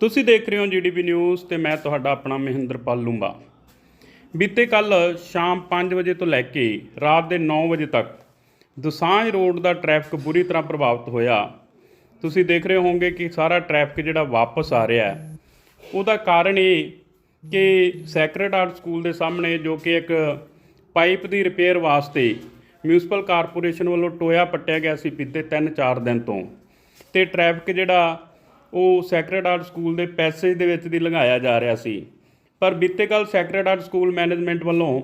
ਤੁਸੀਂ ਦੇਖ ਰਹੇ ਹੋ ਜੀਡੀਪੀ ਨਿਊਜ਼ ਤੇ ਮੈਂ ਤੁਹਾਡਾ ਆਪਣਾ ਮਹਿੰਦਰਪਾਲ ਲੂੰਬਾ। ਬੀਤੇ ਕੱਲ ਸ਼ਾਮ 5 ਵਜੇ ਤੋਂ ਲੈ ਕੇ ਰਾਤ ਦੇ 9 ਵਜੇ ਤੱਕ ਦੁਸਾਂਝ ਰੋਡ ਦਾ ਟ੍ਰੈਫਿਕ ਬੁਰੀ ਤਰ੍ਹਾਂ ਪ੍ਰਭਾਵਿਤ ਹੋਇਆ। ਤੁਸੀਂ ਦੇਖ ਰਹੇ ਹੋਵੋਗੇ ਕਿ ਸਾਰਾ ਟ੍ਰੈਫਿਕ ਜਿਹੜਾ ਵਾਪਸ ਆ ਰਿਹਾ ਹੈ। ਉਹਦਾ ਕਾਰਨ ਇਹ ਕਿ ਸੈਕਰਡ ਆਰਟ ਸਕੂਲ ਦੇ ਸਾਹਮਣੇ ਜੋ ਕਿ ਇੱਕ ਪਾਈਪ ਦੀ ਰਿਪੇਅਰ ਵਾਸਤੇ ਮਿਊਨਿਸਪਲ ਕਾਰਪੋਰੇਸ਼ਨ ਵੱਲੋਂ ਟੋਇਆ ਪੱਟਿਆ ਗਿਆ ਸੀ ਬੀਤੇ 3-4 ਦਿਨ ਤੋਂ। ਤੇ ਟ੍ਰੈਫਿਕ ਜਿਹੜਾ ਉਹ ਸੈਕਰਡ ਆਰਟ ਸਕੂਲ ਦੇ ਪੈਸੇਜ ਦੇ ਵਿੱਚ ਦੀ ਲੰਘਾਇਆ ਜਾ ਰਿਹਾ ਸੀ। ਪਰ ਬੀਤੇ ਕੱਲ ਸੈਕਰਡ ਆਰਟ ਸਕੂਲ ਮੈਨੇਜਮੈਂਟ ਵੱਲੋਂ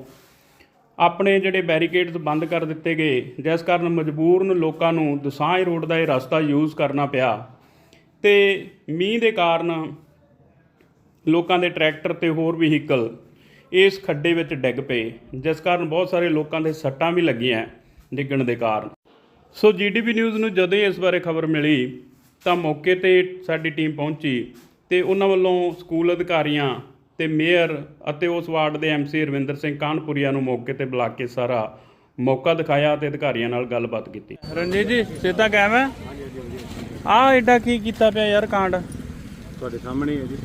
ਆਪਣੇ ਜਿਹੜੇ ਬੈਰੀਕੇਡਸ ਬੰਦ ਕਰ ਦਿੱਤੇ ਗਏ, ਜਿਸ ਕਾਰਨ ਮਜਬੂਰਨ ਲੋਕਾਂ ਨੂੰ ਦਸਾਂਝ ਰੋਡ ਦਾ ਇਹ ਰਸਤਾ ਯੂਜ਼ ਕਰਨਾ ਪਿਆ। ਤੇ ਮੀਂਹ ਦੇ ਕਾਰਨ ਲੋਕਾਂ ਦੇ ਟਰੈਕਟਰ ਤੇ ਹੋਰ ਵਹੀਕਲ ਇਸ ਖੱਡੇ ਵਿੱਚ ਡਿੱਗ ਪਏ, ਜਿਸ ਕਾਰਨ ਬਹੁਤ ਸਾਰੇ ਲੋਕਾਂ ਦੇ ਸੱਟਾਂ ਵੀ ਲੱਗੀਆਂ ਡਿੱਗਣ ਦੇ ਕਾਰਨ। ਸੋ ਜੀਡੀਪੀ ਨਿਊਜ਼ ਨੂੰ ਜਦੋਂ ਹੀ ਇਸ ਬਾਰੇ ਖਬਰ ਮਿਲੀ ਤਾਂ ਮੌਕੇ ਤੇ ਸਾਡੀ ਟੀਮ ਪਹੁੰਚੀ ਤੇ ਉਹਨਾਂ ਵੱਲੋਂ ਸਕੂਲ ਅਧਿਕਾਰੀਆਂ ਤੇ ਮੇਅਰ ਅਤੇ ਉਸ ਵਾਰਡ ਦੇ ਐਮਸੀ ਰਵਿੰਦਰ ਸਿੰਘ ਕਾਨਪੁਰੀਆ ਨੂੰ ਮੌਕੇ ਤੇ ਬੁਲਾ ਕੇ ਸਾਰਾ ਮੌਕਾ ਦਿਖਾਇਆ ਤੇ ਅਧਿਕਾਰੀਆਂ ਨਾਲ ਗੱਲਬਾਤ ਕੀਤੀ। ਰਣਜੀਤ ਜੀ ਸਿੱਧਾ ਕਾਇਮ ਹੈ? ਆ ਐਡਾ ਕੀ ਕੀਤਾ ਪਿਆ ਯਾਰ ਕਾਂਡ? ਤੁਹਾਡੇ ਸਾਹਮਣੇ ਹੈ ਜੀ।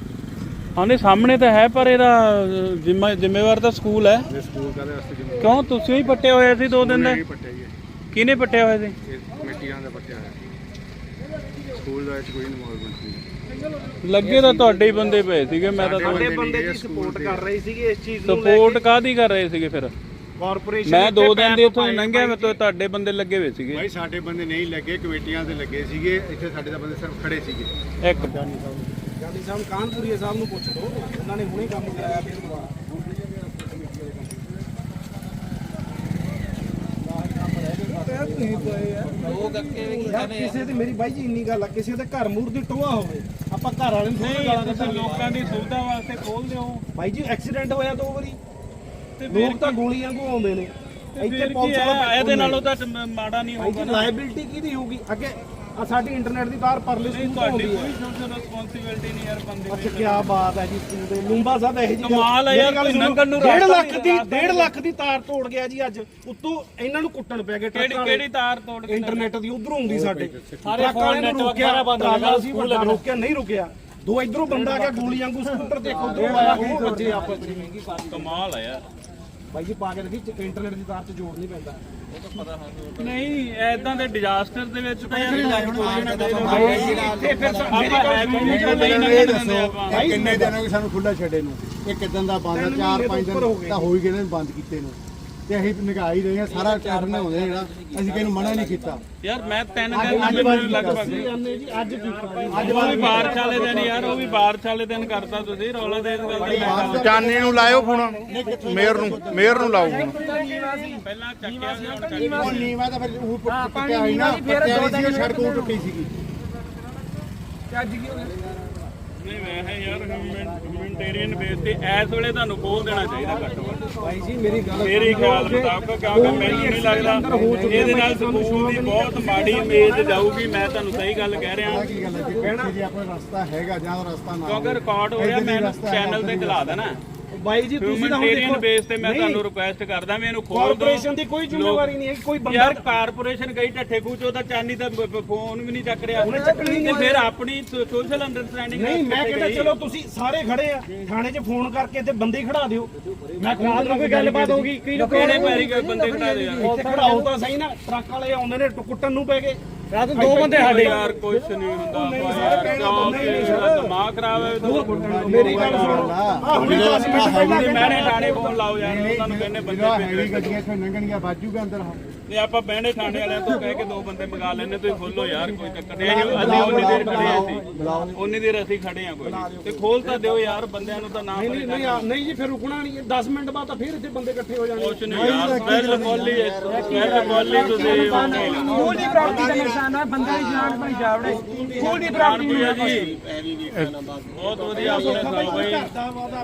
ਆਨੇ ਸਾਹਮਣੇ ਤਾਂ ਹੈ ਪਰ ਇਹਦਾ ਜ਼ਿੰਮਾ ਜ਼ਿੰਮੇਵਾਰ ਤਾਂ ਸਕੂਲ ਹੈ। ਇਹ ਸਕੂਲ ਕਾਦੇ ਵਾਸਤੇ ਜਿੰਨੇ ਕਿਉਂ? ਤੁਸੀਂ ਹੀ ਪੱਟੇ ਹੋਏ ਸੀ ਦੋ ਦਿਨ ਦੇ? ਪੱਟੇ ਕਿਹਨੇ ਪੱਟੇ ਹੋਏ ਸੀ? ਕਮੇਟੀਆਂ ਦਾ ਪੱਟਿਆ ਹੈ ਸਕੂਲ ਦਾ ਵਿੱਚ ਕੋਈ ਇਨਵੋਲਵਮੈਂਟ ਨਹੀਂ ਲੱਗੇ ਤਾਂ ਤੁਹਾਡੇ ਹੀ ਬੰਦੇ ਪਏ ਸੀਗੇ ਮੈਂ ਤਾਂ ਸਾਡੇ ਬੰਦੇ ਦੀ ਸਪੋਰਟ ਕਰ ਰਹੇ ਸੀਗੇ ਇਸ ਚੀਜ਼ ਨੂੰ ਲੈ ਸਪੋਰਟ ਕਾਦੀ ਕਰ ਰਹੇ ਸੀਗੇ ਫਿਰ? ਕਾਰਪੋਰੇਸ਼ਨ ਮੈਂ ਦੋ ਦਿਨ ਦੇ ਉੱਥੋਂ ਲੰਘਿਆ ਮੈਂ ਤਾਂ ਤੁਹਾਡੇ ਬੰਦੇ ਲੱਗੇ ਹੋਏ ਸੀਗੇ। ਭਾਈ ਸਾਡੇ ਬੰਦੇ ਨਹੀਂ ਲੱਗੇ ਕਮੇਟੀਆਂ ਦੇ ਲੱਗੇ ਸੀਗੇ ਇੱਥੇ ਸਾਡੇ ਦਾ ਬੰਦੇ ਸਿਰਫ ਖੜੇ ਸੀਗੇ। ਇੱਕ ਗਾਂਧੀ ਸਾਹਿਬ ਕਾਨਪੁਰੀਆ ਸਾਹਿਬ ਨੂੰ ਪੁੱਛ ਲਓ ਉਹਨਾਂ ਨੇ ਹੁਣੇ ਕੰਮ ਕਰਾਇਆ ਫਿਰ ਦੁਬਾਰਾ। ਕਿਸੇ ਤੇ ਮੇਰੀ ਬਾਈ ਜੀ ਇੰਨੀ ਗੱਲ ਆ ਕਿਸੇ ਦੇ ਘਰ ਮੂਰ ਦੀ ਟੋਆ ਹੋਵੇ ਆਪਾਂ ਘਰ ਵਾਲੇ ਨੂੰ ਥੋੜ੍ਹਾ ਗਾਲਾਂ ਤੁਸੀਂ ਕੱਢਾਂਗੇ। ਲੋਕਾਂ ਦੀ ਸੁਵਿਧਾ ਵਾਸਤੇ ਖੋਲ ਦਿਓ। ਬਾਈ ਜੀ ਐਕਸੀਡੈਂਟ ਹੋਇਆ ਦੋ ਵਾਰੀ। ਤੇ ਲੋਕ ਤਾਂ ਗੋਲੀਆਂ ਕੋ ਆਉਂਦੇ ਨੇ। ਇੱਥੇ ਪੁਲਿਸ ਵਾਲਾ ਇਹਦੇ ਨਾਲੋਂ ਤਾਂ ਮ- ਮਾੜਾ ਨਹੀਂ ਹੋਊਗਾ ਲਾਇਬਿਲਟੀ ਕਿਹਦੀ ਹੋਊਗੀ? ਅੱਗੇ ਆ ਸਾਡੀ ਇੰਟਰਨੈਟ ਦੀ ਤਾਰ ਪਰਲੇ ਸਕੂਲ ਤੋਂ ਤੁਹਾਡੀ ਆਉਂਦੀ ਹੈ। ਕੋਈ ਸੋਸ਼ਲ ਰਿਸਪੌਂਸਿਬਿਲਟੀ ਨਹੀਂ ਯਾਰ ਬੰਦੇ ਅੱਛਾ ਕੀ ਬਾਤ ਹੈ ਜੀ ਸਕੂਲ ਦੇ। ਲੂੰਬਾ ਸਾਹਿਬ ਇਹ ਜੀ ਕਮਾਲ ਹੈ ਯਾਰ, ਕੋਈ ਨੂੰ 1.5 ਰਾਸਤਾ ਲੱਖ ਦੀ ਨਹੀਂ, 1.5 ਲੱਖ ਦੀ ਤਾਰ ਤੋੜ ਗਿਆ ਜੀ ਅੱਜ। ਉੱਤੋਂ ਇਹਨਾਂ ਨੂੰ ਕੁੱਟਣ ਪੈ ਗਏ ਕਿਹੜੀ ਟਰੱਕਾਂ ਕਿਹੜੀ ਤਾਰ ਤੋੜ ਕੇ ਇੰਟਰਨੈਟ ਦੀ ਉਧਰੋਂ ਆਉਂਦੀ ਸਾਡੇ। ਸਾਰੇ ਟਰੱਕ ਵਾਲੇ ਫੋਨ ਨੂੰ ਨੈਟਵਰਕ ਰੋਕਿਆ ਸਾਰਾ ਬੰਦ ਬੰਦ ਹੋਇਆ, ਸੀ ਵੱਡਾ ਰੋਕਿਆ ਨਹੀਂ ਰੁਕਿਆ। ਦੋ ਇਧਰੋਂ ਬੰਦਾ ਆ ਗਿਆ ਗੋਲੀ ਵਾਂਗੂ ਸਕੂਟਰ ਤੇ ਇੱਕ ਉਧਰੋਂ ਆਇਆ ਉਹ ਵੱਜੇ ਆਪਸ ਵਿੱਚ ਕਮਾਲ ਆ ਯਾਰ। ਬਾਈ ਜੀ ਪਾ ਕੇ ਦੇਖੀ ਇੰਟਰਨੈਟ ਦੀ ਤਾਰ 'ਚ ਜੋੜ ਨਹੀਂ ਪੈਂਦਾ। ਨਹੀਂ ਐਦਾਂ ਦੇ ਡਿਜ਼ਾਸਟਰ ਦੇ ਵਿੱਚ ਤਾਂ ਯਾਰ ਤੇ ਫਿਰ ਆਪਾਂ ਇਹ ਕਿੰਨੇ ਦਿਨ ਹੋ ਗਏ ਸਾਨੂੰ ਖੁੱਲਾ ਛੱਡੇ ਨੂੰ? ਇਹ ਕਿਦਾਂ ਦਾ ਬੰਦ? ਤਿੰਨ ਚਾਰ ਮਹੀਨੇ ਪੰਜ ਤੋਂ ਉੱਪਰ ਹੋ ਦਿਨ ਗਏ। ਤਾਂ ਹੋ ਹੀ ਗਏ ਨੇ ਬੰਦ ਕੀਤੇ ਨੂੰ? ਤੇ ਅਸੀਂ ਨਿਗਾਹ ਹੀ ਰਹੇ ਹਾਂ ਸਾਰਾ ਕਾਰਨ ਹੁੰਦੇ ਜਿਹੜਾ। ਅਸੀਂ ਕਿਸੇ ਨੂੰ ਮਨਾ ਨਹੀਂ ਕੀਤਾ। ਯਾਰ ਮੈਂ ਤਿੰਨ ਅੱਜ ਦਿਨ ਅੱਜ ਮੈਨੂੰ ਲਗਭਗ ਅੱਜ ਅੱਜ ਉਹ ਵੀ ਬਾਰਿਸ਼ ਵਾਲੇ ਦਿਨ ਯਾਰ ਉਹ ਵੀ ਬਾਰਿਸ਼ ਵਾਲੇ ਦਿਨ ਕਰਤਾ ਤੁਸੀਂ ਰੌਲਾ ਦੇ ਇਸ ਗੱਲ ਦਾ ਚਾਨੇ ਨੂੰ ਲਾਇਓ ਫੋਨ। ਮੇਅਰ ਨੂੰ ਮੇਅਰ ਨੂੰ ਲਾਓ ਫੋਨ। ਪਹਿਲਾਂ ਚੱਕਿਆ ਸੀ ਹੁਣ ਚੱਕਿਆ ਉਹ ਨੀਵਾ ਤਾਂ ਫਿਰ ਉਹ ਪੱਟਿਆ ਹੋਈ ਨਾ ਪੱਟਿਆ ਹੋਈ ਸੀ ਸੜਕ ਉਹ ਟੁੱਟੀ ਸੀਗੀ। ਨਹੀਂ ਵੈਸੇ ਯਾਰ ਹਿਊਮੈਨਿਟੇਰੀਅਨ ਬੇਸ ਤੇ ਇਸ ਵੇਲੇ ਤੁਹਾਨੂੰ ਖੋਲ ਦੇਣਾ ਚਾਹੀਦਾ ਘੱਟੋ ਘੱਟ। ਬਾਈ ਜੀ ਮੇਰੀ ਗੱਲ ਮੇਰੇ ਖਿਆਲ ਮੁਤਾਬਕ ਕਿਉਂਕਿ ਮੈਨੂੰ ਨਹੀਂ ਲੱਗਦਾ ਇਹਦੇ ਨਾਲ ਸਕੂਲ ਦੀ ਬਹੁਤ ਮਾੜੀ ਇਮੇਜ ਜਾਊਗੀ ਮੈਂ ਤੁਹਾਨੂੰ ਸਹੀ ਗੱਲ ਕਹਿ ਰਿਹਾ। ਕੀ ਗੱਲ ਹੈ ਜੀ ਇੱਥੇ ਜੇ ਆਪਣਾ ਰਸਤਾ ਹੈਗਾ ਜਾਂ ਉਹ ਰਸਤਾ ਨਾ ਕਿਉਂਕਿ। ਰਿਕਾਰਡ ਹੋ ਰਿਹਾ ਮੈਂ ਚੈਨਲ ਤੇ ਚਲਾ ਦੇਣਾ। ਬਾਈ ਜੀ ਤੁਸੀਂ ਤਾਂ ਹੁਣ ਦੇਖੋ ਬੇਸ ਤੇ ਮੈਂ ਤੁਹਾਨੂੰ ਰਿਕੁਐਸਟ ਕਰਦਾ ਵੀ ਇਹਨੂੰ ਖੋਲ ਦਿਓ। ਕਾਰਪੋਰੇਸ਼ਨ ਦੀ ਕੋਈ ਜ਼ਿੰਮੇਵਾਰੀ ਨਹੀਂ ਹੈ ਕੋਈ ਬੰਦਾ ਯਾਰ ਕਾਰਪੋਰੇਸ਼ਨ ਗਈ ਢੱਠੇ ਖੂਚੋ ਤਾਂ ਚਾਨੀ ਦਾ ਫੋਨ ਵੀ ਨਹੀਂ ਚੱਕ ਰਿਹਾ। ਉਹਨੇ ਚੱਕਣੀ ਤੇ ਨਹੀਂ ਫਿਰ ਆਪਣੀ ਸੋਸ਼ਲ ਅੰਡਰਸਟੈਂਡਿੰਗ ਨਹੀਂ ਮੈਂ ਕਹਿੰਦਾ ਚਲੋ ਤੁਸੀਂ ਸਾਰੇ ਖੜੇ ਆ ਥਾਣੇ 'ਚ ਫੋਨ ਕਰਕੇ ਤੇ ਬੰਦੇ ਖੜਾ ਦਿਓ। ਮੈਂ ਰਾਤ ਨੂੰ ਕੋਈ ਗੱਲਬਾਤ ਹੋਗੀ ਕਈ ਲੋਕ ਕਿਹੜੇ ਪੈਰੀ ਕੋਈ ਬੰਦੇ ਖੜਾ ਦੇ ਯਾਰ? ਖੜਾਓ ਤਾਂ ਸਹੀ ਨਾ ਟਰੱਕ ਵਾਲੇ ਆਉਂਦੇ ਨੇ ਟੁ- ਕੁੱਟਣ ਨੂੰ ਪੈ ਗਏ। ਰਾਤ ਦੋ ਬੰਦੇ ਸਾਡੇ ਯਾਰ ਕੁਛ ਨਹੀਂ ਹੁੰਦਾ ਯਾਰ। ਦਿਮਾਗ ਖਰਾਬ ਹੈ ਤਾਂ ਮੇਰੀ ਗੱਲ ਸੁਣੋ ਹੁਣੇ 10 ਮਿੰਟ ਪਹਿਲਾਂ ਤੁਸੀਂ ਮੈਨੇ ਥਾਣੇ ਫੋਨ ਲਾਓ ਯਾਰ ਉਹਨਾਂ ਨੂੰ ਕਹਿੰਦੇ ਬੰਦੇ ਜਿਹੜਾ ਭੇਜੋ ਹੈਵੀ ਗੱਡੀਆਂ ਇੱਥੇ ਲੰਘਣਗੀਆਂ ਬਾਜੂਗਾ ਅੰਦਰ ਤੇ ਆਪਾਂ ਬਹਿਣੇ ਥਾਣੇ ਵਾਲਿਆਂ ਤੋਂ ਕਹਿ ਕੇ ਦੋ ਬੰਦੇ ਮੰਗਾ ਲੈਣੇ ਤੁਸੀਂ ਖੋਲੋ ਯਾਰ ਕੋਈ ਚੱਕਰ ਨਹੀਂ ਅਸੀਂ ਅਸੀਂ ਉਨੀ ਦੇਰ ਖੜੇ ਆ ਸੀ ਉਨੀ ਦੇਰ ਅਸੀਂ ਖੜੇ ਆ ਕੋਈ। ਤੇ ਖੋਲ ਤਾਂ ਦਿਓ ਯਾਰ ਬੰਦਿਆਂ ਨੂੰ ਤਾਂ ਨਾ ਨਹੀਂ ਨਹੀਂ ਆ- ਨਹੀਂ ਜੀ ਫਿਰ ਰੁਕਣਾ ਨਹੀਂ 10 ਮਿੰਟ ਬਾਅਦ ਤਾਂ ਫਿਰ ਇੱਥੇ ਬੰਦੇ ਇਕੱਠੇ ਹੋ ਜਾਣਗੇ ਕੁਛ ਨਹੀਂ ਯਾਰ ਸਪੈਸ਼ਲ ਬੋਲੀ ਸਪੈਸ਼ਲ ਬੋਲੀ ਤੁਸੀਂ ਦਾ ਹੈ ਬੰਦਾ ਦੀ ਜਾਨ ਬਣੀ ਜਾਵੜੇ ਸਕੂਲ ਦੀ ਪ੍ਰਾਪਤੀ ਹੈ ਜੀ ਬਹੁਤ ਵਧੀਆ ਆਪਣੇ ਸੁਣਾਓ ਬਈ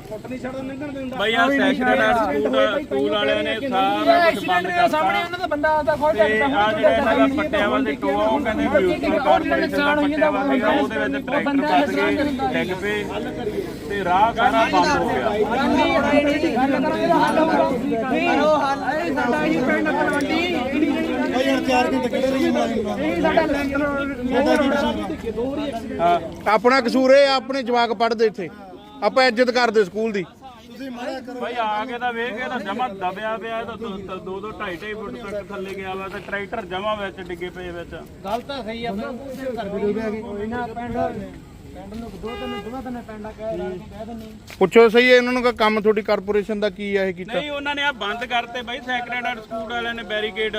ਫੁੱਟ ਨਹੀਂ ਛੱਡਣ ਨਿਕਲ ਦਿੰਦਾ ਬਈ ਆ ਸੈਕਟਰ ਸਕੂਲ ਸਕੂਲ ਵਾਲਿਆਂ ਨੇ ਸਾਰਾ ਕੁਝ ਬੰਦ ਕਰਤਾ ਸਾਹਮਣੇ ਉਹਨਾਂ ਦਾ ਬੰਦਾ ਆਦਾ ਖੋਲ ਤੇ ਆ ਜਿਹੜਾ ਇਹਨਾਂ ਦਾ ਪੱਟਿਆ ਵਾ ਦੇ ਟੋਆ ਉਹ ਕਹਿੰਦੇ ਮਿਊਨਿਸਪਲ ਕਾਰਪੋਰੇਸ਼ਨ ਦਾ ਪੱਟਿਆ ਵਾ ਸੀਗਾ ਉਹਦੇ ਵਿੱਚ ਟਰੈਕਟਰ ਫਸ ਗਏ ਡਿੱਗ ਪਏ ਤੇ ਰਾਹ ਸਾਰਾ ਬੰਦ ਹੋ ਗਿਆ ਸਾਡਾ ਹੀ ਪਿੰਡ ਤਲਵੰਡੀ 4 ਘੰਟੇ ਕਿਹੜੇ ਲਈ ਆਪਣਾ ਕਸੂਰ ਇਹ ਆ, ਆਪਣੇ ਜਵਾਕ ਪੜਦੇ ਇੱਥੇ। ਆਪਾਂ ਇੱਜ਼ਤ ਕਰਦੇ ਸਕੂਲ ਦੀ। ਭਾਈ ਆ ਕੇ ਤਾਂ ਵੇਖ ਇਹ ਤਾਂ ਜਮਾ ਦਬਿਆ ਪਿਆ ਇਹ ਤਾਂ 2 2 2.5 2.5 ਫੁੱਟ ਤੱਕ ਥੱਲੇ ਗਿਆ ਵਾ ਤੇ ਟਰੈਕਟਰ ਜਮਾ ਵਿੱਚ ਡਿੱਗੇ ਪਏ ਵਿੱਚ। ਗੱਲ ਤਾਂ ਸਹੀ ਆ ਕੋਈ ਨਾ ਪਿੰਡ ਪਿੰਡ ਨੂੰ ਦੋ ਤਿੰਨ ਦੋ ਤਿੰਨ ਪਿੰਡਾਂ ਕਹਿ ਰਹੇ ਕਹਿ ਦਿੰਦੇ ਪੁੱਛੋ ਸਹੀ ਇਹਨਾਂ ਨੂੰ ਕਿ ਕੰਮ ਤੁਹਾਡੀ ਕਾਰਪੋਰੇਸ਼ਨ ਦਾ ਕੀ ਆ ਇਹ ਕੀਤਾ? ਨਹੀਂ ਉਹਨਾਂ ਨੇ ਆ ਬੰਦ ਕਰਤੇ ਬਾਈ ਸੈਕਰੇਟ ਹਾਰਟ ਸਕੂਲ ਵਾਲਿਆਂ ਨੇ ਬੈਰੀਕੇਡ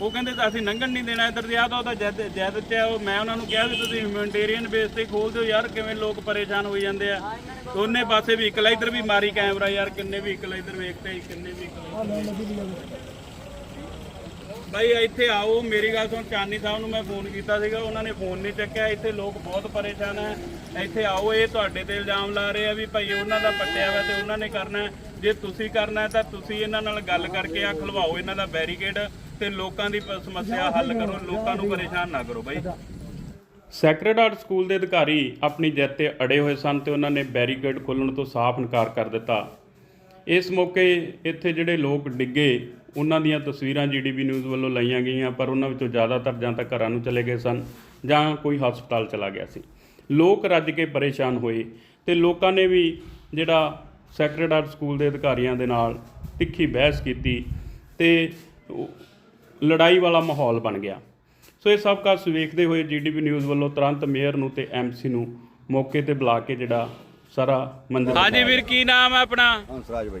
ਉਹ ਕਹਿੰਦੇ ਤਾਂ ਅਸੀਂ ਲੰਘਣ ਨਹੀਂ ਦੇਣਾ ਇੱਧਰ ਦੀ। ਆ ਤਾਂ ਉਹਦਾ ਜੈਦ ਜੈਦ ਚ ਆ, ਉਹ ਮੈਂ ਉਹਨਾਂ ਨੂੰ ਕਿਹਾ ਵੀ ਤੁਸੀਂ ਹਿਊਮੈਨਿਟੇਰੀਅਨ ਬੇਸ ਤੇ ਖੋਲ ਦਿਓ ਯਾਰ ਕਿਵੇਂ ਲੋਕ ਪਰੇਸ਼ਾਨ ਹੋਈ ਜਾਂਦੇ ਆ। ਦੋਨੇ ਪਾਸੇ ਵੀ ਵਹੀਕਲ ਇੱਧਰ ਵੀ ਮਾਰੀ ਕੈਮਰਾ ਯਾਰ ਕਿੰਨੇ ਵੀ ਵਹੀਕਲ ਇੱਧਰ ਵੇਖਦੇ ਕਿੰਨੇ ਵਹੀਕਲ ਭਾਈ ਇੱਥੇ ਆਓ ਮੇਰੀ ਗੱਲ ਸੁਣ ਚਾਨੀ ਸਾਹਿਬ ਨੂੰ ਮੈਂ ਫੋਨ ਕੀਤਾ ਸੀਗਾ ਉਹਨਾਂ ਨੇ ਫੋਨ ਨਹੀਂ ਚੱਕਿਆ। ਇੱਥੇ ਲੋਕ ਬਹੁਤ ਪਰੇਸ਼ਾਨ ਹੈ ਇੱਥੇ ਆਓ ਇਹ ਤੁਹਾਡੇ ਤੇ ਇਲਜ਼ਾਮ ਲਾ ਰਹੇ ਆ ਵੀ ਭਾਈ ਉਹਨਾਂ ਦਾ ਪੱਟਿਆ ਵਾ ਤੇ ਉਹਨਾਂ ਨੇ ਕਰਨਾ ਜੇ ਤੁਸੀਂ ਕਰਨਾ ਤਾਂ ਤੁਸੀਂ ਇਹਨਾਂ ਨਾਲ ਗੱਲ ਕਰਕੇ ਆ ਖਲਵਾਓ ਇਹਨਾਂ ਦਾ ਬੈਰੀਕੇਡ ਤੇ ਲੋਕਾਂ ਦੀ ਪ- ਸਮੱਸਿਆ ਹੱਲ ਕਰੋ, ਲੋਕਾਂ ਨੂੰ ਪਰੇਸ਼ਾਨ ਨਾ ਕਰੋ ਬਾਈ। ਸੈਕਰਡ ਹਾਰਟ ਸਕੂਲ ਦੇ ਅਧਿਕਾਰੀ ਆਪਣੀ ਜਿੱਤ ਤੇ ਅੜੇ ਹੋਏ ਸਨ ਤੇ ਉਹਨਾਂ ਨੇ ਬੈਰੀਕੇਡ ਖੋਲ੍ਹਣ ਤੋਂ ਸਾਫ਼ ਇਨਕਾਰ ਕਰ ਦਿੱਤਾ। ਇਸ ਮੌਕੇ ਇੱਥੇ ਜਿਹੜੇ ਲੋਕ ਡਿੱਗੇ, ਉਹਨਾਂ ਦੀਆਂ ਤਸਵੀਰਾਂ ਜੀਡੀਬੀ ਨਿਊਜ਼ ਵੱਲੋਂ ਲਈਆਂ ਗਈਆਂ, ਪਰ ਉਹਨਾਂ ਵਿੱਚੋਂ ਜ਼ਿਆਦਾਤਰ ਜਾਂ ਤਾਂ ਘਰਾਂ ਨੂੰ ਚਲੇ ਗਏ ਸਨ ਜਾਂ ਕੋਈ ਹਸਪਤਾਲ ਚਲਾ ਗਿਆ ਸੀ। ਲੋਕ ਰੱਜ ਕੇ ਪਰੇਸ਼ਾਨ ਹੋਏ ਤੇ ਲੋਕਾਂ ਨੇ ਵੀ ਜਿਹੜਾ ਸੈਕਰਡ ਹਾਰਟ ਸਕੂਲ ਦੇ ਅਧਿਕਾਰੀਆਂ ਦੇ ਨਾਲ ਤਿੱਖੀ ਬਹਿਸ ਕੀਤੀ ਤੇ ਉਹ ਲੜਾਈ ਵਾਲਾ ਮਾਹੌਲ ਬਣ ਗਿਆ। ਸੋ ਇਹ ਸਭ ਕੁਝ ਵੇਖਦੇ ਹੋਏ ਜੀਡੀਪੀ ਨਿਊਜ਼ ਵੱਲੋਂ ਤੁਰੰਤ ਮੇਅਰ ਨੂੰ ਤੇ ਐਮਸੀ ਨੂੰ ਮੌਕੇ ਤੇ ਬੁਲਾ ਕੇ ਜਿਹੜਾ ਸਾਰਾ ਮੰਜ਼ਰ ਹਾਂਜੀ ਵੀਰ ਕੀ ਨਾਮ ਹੈ ਆਪਣਾ? ਹੰਸਰਾਜ ਬਾਈ।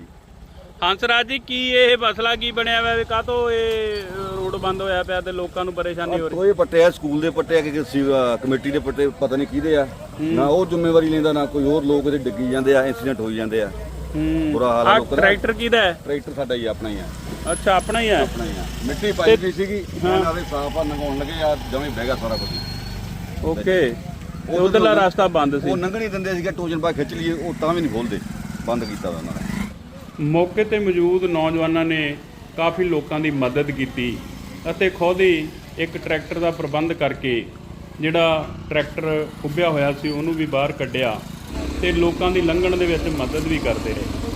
ਹੰਸਰਾਜ ਜੀ ਕੀ ਇਹ ਮਸਲਾ ਕੀ ਬਣਿਆ ਹੋਇਆ ਵੀ ਕਾਹਤੋਂ ਇਹ ਰੋਡ ਬੰਦ ਹੋਇਆ ਪਿਆ ਤੇ ਲੋਕਾਂ ਨੂੰ ਪਰੇਸ਼ਾਨੀ ਹੋ ਰਹੀ? ਕੋਈ ਪੱਟੇ ਆ ਸਕੂਲ ਦੇ ਪੱਟੇ ਆ ਕਿ ਕਮੇਟੀ ਦੇ ਪੱਟੇ ਪਤਾ ਨਹੀਂ ਕਿਹਦੇ ਆ। ਨਾ ਉਹ ਜ਼ਿੰਮੇਵਾਰੀ ਲੈਂਦਾ ਨਾ ਕੋਈ ਹੋਰ ਲੋਕ ਇਹਦੇ ਡਿੱਗੀ ਜਾਂਦੇ ਆ ਇੰਸੀਡੈਂਟ ਹੋਈ ਜਾਂਦੇ ਆ। ਹੂੰ। ਬੁਰਾ ਹਾਲ ਆ ਲੋਕਾਂ ਦਾ। ਟਰੈਕਟਰ ਕਿਹਦਾ ਹੈ? ਟਰੈਕਟਰ ਸਾਡਾ ਹੀ ਆਪਣਾ ਹੀ ਆ। ਅੱਛਾ ਆਪਣਾ ਹੀ ਹੈ? ਆਪਣਾ ਹੀ ਆ। ਮਿੱਟੀ ਪਾਈ ਗਈ ਸੀਗੀ ਇਹਨਾਂ ਦੇ ਸਾਫ਼ ਆ ਨਗਾਉਣ ਲੱਗੇ ਆ ਜਮੇ ਬਹਿ ਗਿਆ ਸਾਰਾ ਕੁਝ। ਓਕੇ। ਤੇ ਉਧਰਲਾ ਰਸਤਾ ਬੰਦ ਸੀ। ਉਹ ਨਹੀਂ ਦਿੰਦੇ ਸੀਗੇ ਟੋਜਨ ਬਾ ਖਿੱਚ ਲਈਏ ਉਹ ਤਾਂ ਵੀ ਨਹੀਂ ਖੋਲਦੇ ਬੰਦ ਕੀਤਾ ਵਾ ਉਹਨਾਂ ਨੇ। ਮੌਕੇ ਤੇ ਮੌਜੂਦ ਨੌਜਵਾਨਾਂ ਨੇ ਕਾਫੀ ਲੋਕਾਂ ਦੀ ਮਦਦ ਕੀਤੀ ਅਤੇ ਖੁਦ ਹੀ ਇੱਕ ਟਰੈਕਟਰ ਦਾ ਪ੍ਰਬੰਧ ਕਰਕੇ ਜਿਹੜਾ ਟਰੈਕਟਰ ਉੱਭਿਆ ਹੋਇਆ ਸੀ ਉਹਨੂੰ ਵੀ ਬਾਹਰ ਕੱਢਿਆ ਤੇ ਲੋਕਾਂ ਦੀ ਲੰਘਣ ਦੇ ਵਿੱਚ ਮਦਦ ਵੀ ਕਰਦੇ ਰਹੇ।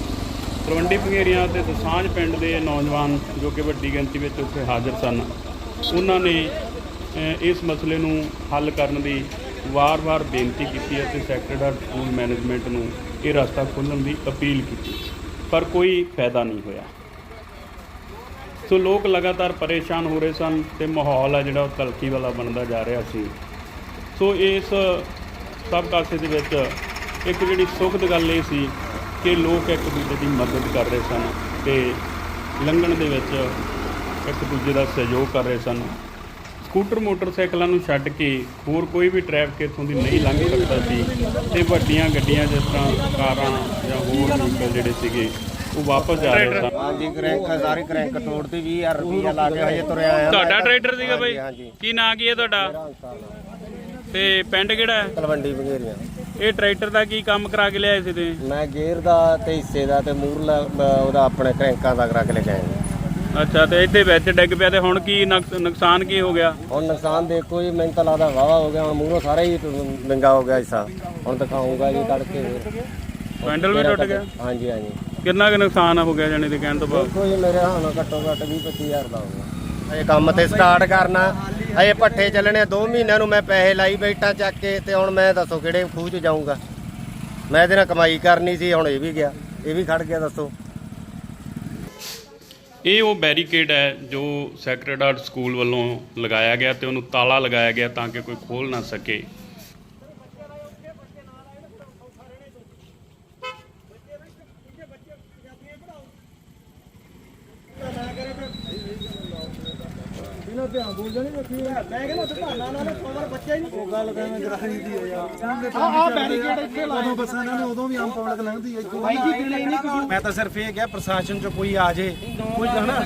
ਤਲਵੰਡੀ ਪੰਗੇਰੀਆਂ ਤੇ ਦਸਾਂਝ ਪਿੰਡ ਦੇ ਨੌਜਵਾਨ ਜੋ ਕਿ ਵੱਡੀ ਗਿਣਤੀ ਵਿੱਚ ਉੱਥੇ ਹਾਜ਼ਰ ਸਨ, ਉਹਨਾਂ ਨੇ ਇਸ ਮਸਲੇ ਨੂੰ ਹੱਲ ਕਰਨ ਦੀ ਵਾਰ-ਵਾਰ ਬੇਨਤੀ ਕੀਤੀ ਅਤੇ ਸੈਕਰਡ ਹਾਰਟ ਸਕੂਲ ਮੈਨੇਜਮੈਂਟ ਨੂੰ ਇਹ ਰਸਤਾ ਖੋਲ੍ਹਣ ਦੀ ਅਪੀਲ ਕੀਤੀ, ਪਰ ਕੋਈ ਫਾਇਦਾ ਨਹੀਂ ਹੋਇਆ। ਸੋ ਲੋਕ ਲਗਾਤਾਰ ਪਰੇਸ਼ਾਨ ਹੋ ਰਹੇ ਸਨ ਤੇ ਮਾਹੌਲ ਹੈ ਜਿਹੜਾ ਉਹ ਤਲਖੀ ਵਾਲਾ ਬਣਦਾ ਜਾ ਰਿਹਾ ਸੀ। ਸੋ ਇਸ ਸਭ ਕਾਸੇ ਦੇ ਵਿੱਚ ਇੱਕ ਜਿਹੜੀ ਸੁਖਦ ਗੱਲ ਇਹ ਸੀ ਕਿ ਲੋਕ ਇੱਕ ਦੂਜੇ ਦੀ ਮਦਦ ਕਰ ਰਹੇ ਸਨ ਤੇ ਲੰਘਣ ਦੇ ਵਿੱਚ ਇੱਕ ਦੂਜੇ ਦਾ ਸਹਿਯੋਗ ਕਰ ਰਹੇ ਸਨ। ਸਕੂਟਰ ਮੋਟਰਸਾਈਕਲਾਂ ਨੂੰ ਛੱਡ ਕੇ ਹੋਰ ਕੋਈ ਵੀ ਟ੍ਰੈਫਿਕ ਇੱਥੋਂ ਦੀ ਨਹੀਂ ਲੰਘ ਸਕਦਾ ਸੀ ਤੇ ਵੱਡੀਆਂ ਗੱਡੀਆਂ ਜਿਸ ਤਰ੍ਹਾਂ ਕਾਰਾਂ ਜਾਂ ਹੋਰ ਵਹੀਕਲ ਜਿਹੜੇ ਸੀਗੇ ਉਹ ਵਾਪਸ ਜਾ ਰਹੇ ਸਨ। ਹਾਂਜੀ ਕਰੈਂਕ ਸਾਰੀ ਕਰੈਂਕ ਤੋੜਤੀ 20000 ਰੁਪਈਆ ਲਾ ਕੇ ਹਜੇ ਤੁਰਿਆ ਆਇਆ। ਤੁਹਾਡਾ ਟਰੈਕਟਰ ਸੀਗਾ ਬਾਈ। ਕੀ ਨਾਂ ਕੀ ਹੈ ਤੁਹਾਡਾ? ਤੇ ਪਿੰਡ ਕਿਹੜਾ ਹੈ? ਤਲਵੰਡੀ ਬਗੇਰੀਆਂ। ਇਹ ਟਰੈਕਟਰ ਦਾ ਕੀ ਕੰਮ ਕਰਾ ਕੇ ਲਿਆਏ ਸੀ ਤੁਸੀਂ? ਮੈਂ ਗੇਅਰ ਦਾ ਤੇ ਹਿੱਸੇ ਦਾ ਤੇ ਮੂਰਲਾ ਉਹਦਾ ਆਪਣੇ ਕਰੈਂਕਾਂ ਦਾ ਕਰਾ ਕੇ ਲੈ ਕੇ ਆਇਆ ਅੱਛਾ ਤੇ ਇੱਥੇ ਵਿੱਚ ਡਿੱਗ ਪਿਆ ਤੇ ਹੁਣ ਕੀ ਨੁਕਸ- ਨੁਕਸਾਨ ਕੀ ਹੋ ਗਿਆ? ਹੁਣ ਨੁਕਸਾਨ ਦੇਖੋ ਜੀ ਮੈਨੂੰ ਤਾਂ ਲੱਗਦਾ ਵਾਵਾ ਹੋ ਗਿਆ ਹੁਣ ਮੂਹਰੋਂ ਸਾਰਾ ਹੀ ਵਿੰਗਾ ਹੋ ਗਿਆ ਹਿੱਸਾ ਹੁਣ ਦਿਖਾਉਂਗਾ ਜੀ ਕੱਢ ਕੇ ਪੈਂਡਲ ਵੀ ਟੁੱਟ ਗਿਆ? ਹਾਂਜੀ ਹਾਂਜੀ। ਕਿੰਨਾ ਕੁ ਨੁਕਸਾਨ ਹੋ ਗਿਆ ਜਾਨੀ ਦੇ ਕਹਿਣ ਤੋਂ ਬਾਅਦ? ਦੇਖੋ ਜੀ ਮੇਰੇ ਹਾਲ ਘੱਟੋ ਘੱਟ 20 25000 ਦਾ ਹੋਊਗਾ ਅਜੇ ਕੰਮ ਤੇ ਸਟਾਰਟ ਕਰਨਾ। ਅਜੇ ਪੱਠੇ ਚੱਲਣੇ 2 ਮਹੀਨਿਆਂ ਨੂੰ ਮੈਂ ਪੈਸੇ ਲਾਈ ਬੈਠਾ ਚੱਕ ਕੇ ਤੇ ਹੁਣ ਮੈਂ ਦੱਸੋ ਕਿਹੜੇ ਖੂਹ 'ਚ ਜਾਊਂਗਾ। ਮੈਂ ਇਹਦੇ ਨਾਲ ਕਮਾਈ ਕਰਨੀ ਸੀ, ਹੁਣ ਇਹ ਵੀ ਗਿਆ, ਇਹ ਵੀ ਖੜ ਗਿਆ ਦੱਸੋ। ਇਹ ਉਹ ਬੈਰੀਕੇਡ ਹੈ ਜੋ ਸੈਕਰਡ ਹਾਰਟ ਸਕੂਲ ਵੱਲੋਂ ਲਗਾਇਆ ਗਿਆ ਤੇ ਉਹਨੂੰ ਤਾਲਾ ਲਗਾਇਆ ਗਿਆ ਤਾਂ ਕਿ ਕੋਈ ਖੋਲ ਨਾ ਸਕੇ। ਆ ਬੈਰੀਕੇਡ ਇੱਥੇ ਲਾਏ ਬੱਸਾਂ ਇਹਨਾਂ ਨੇ ਉਦੋਂ ਵੀ ਆਮ ਪਬਲਿਕ ਲੰਘਦੀ ਹੈ ਬਾਈ ਜੀ ਕਿੰਨੇ ਨਹੀਂ ਕੁਝ ਮੈਂ ਤਾਂ ਸਿਰਫ ਇਹ ਕਿਹਾ ਪ੍ਰਸ਼ਾਸਨ ਚ ਕੋਈ ਆ ਜੇ ਕੋਈ ਹਨਾ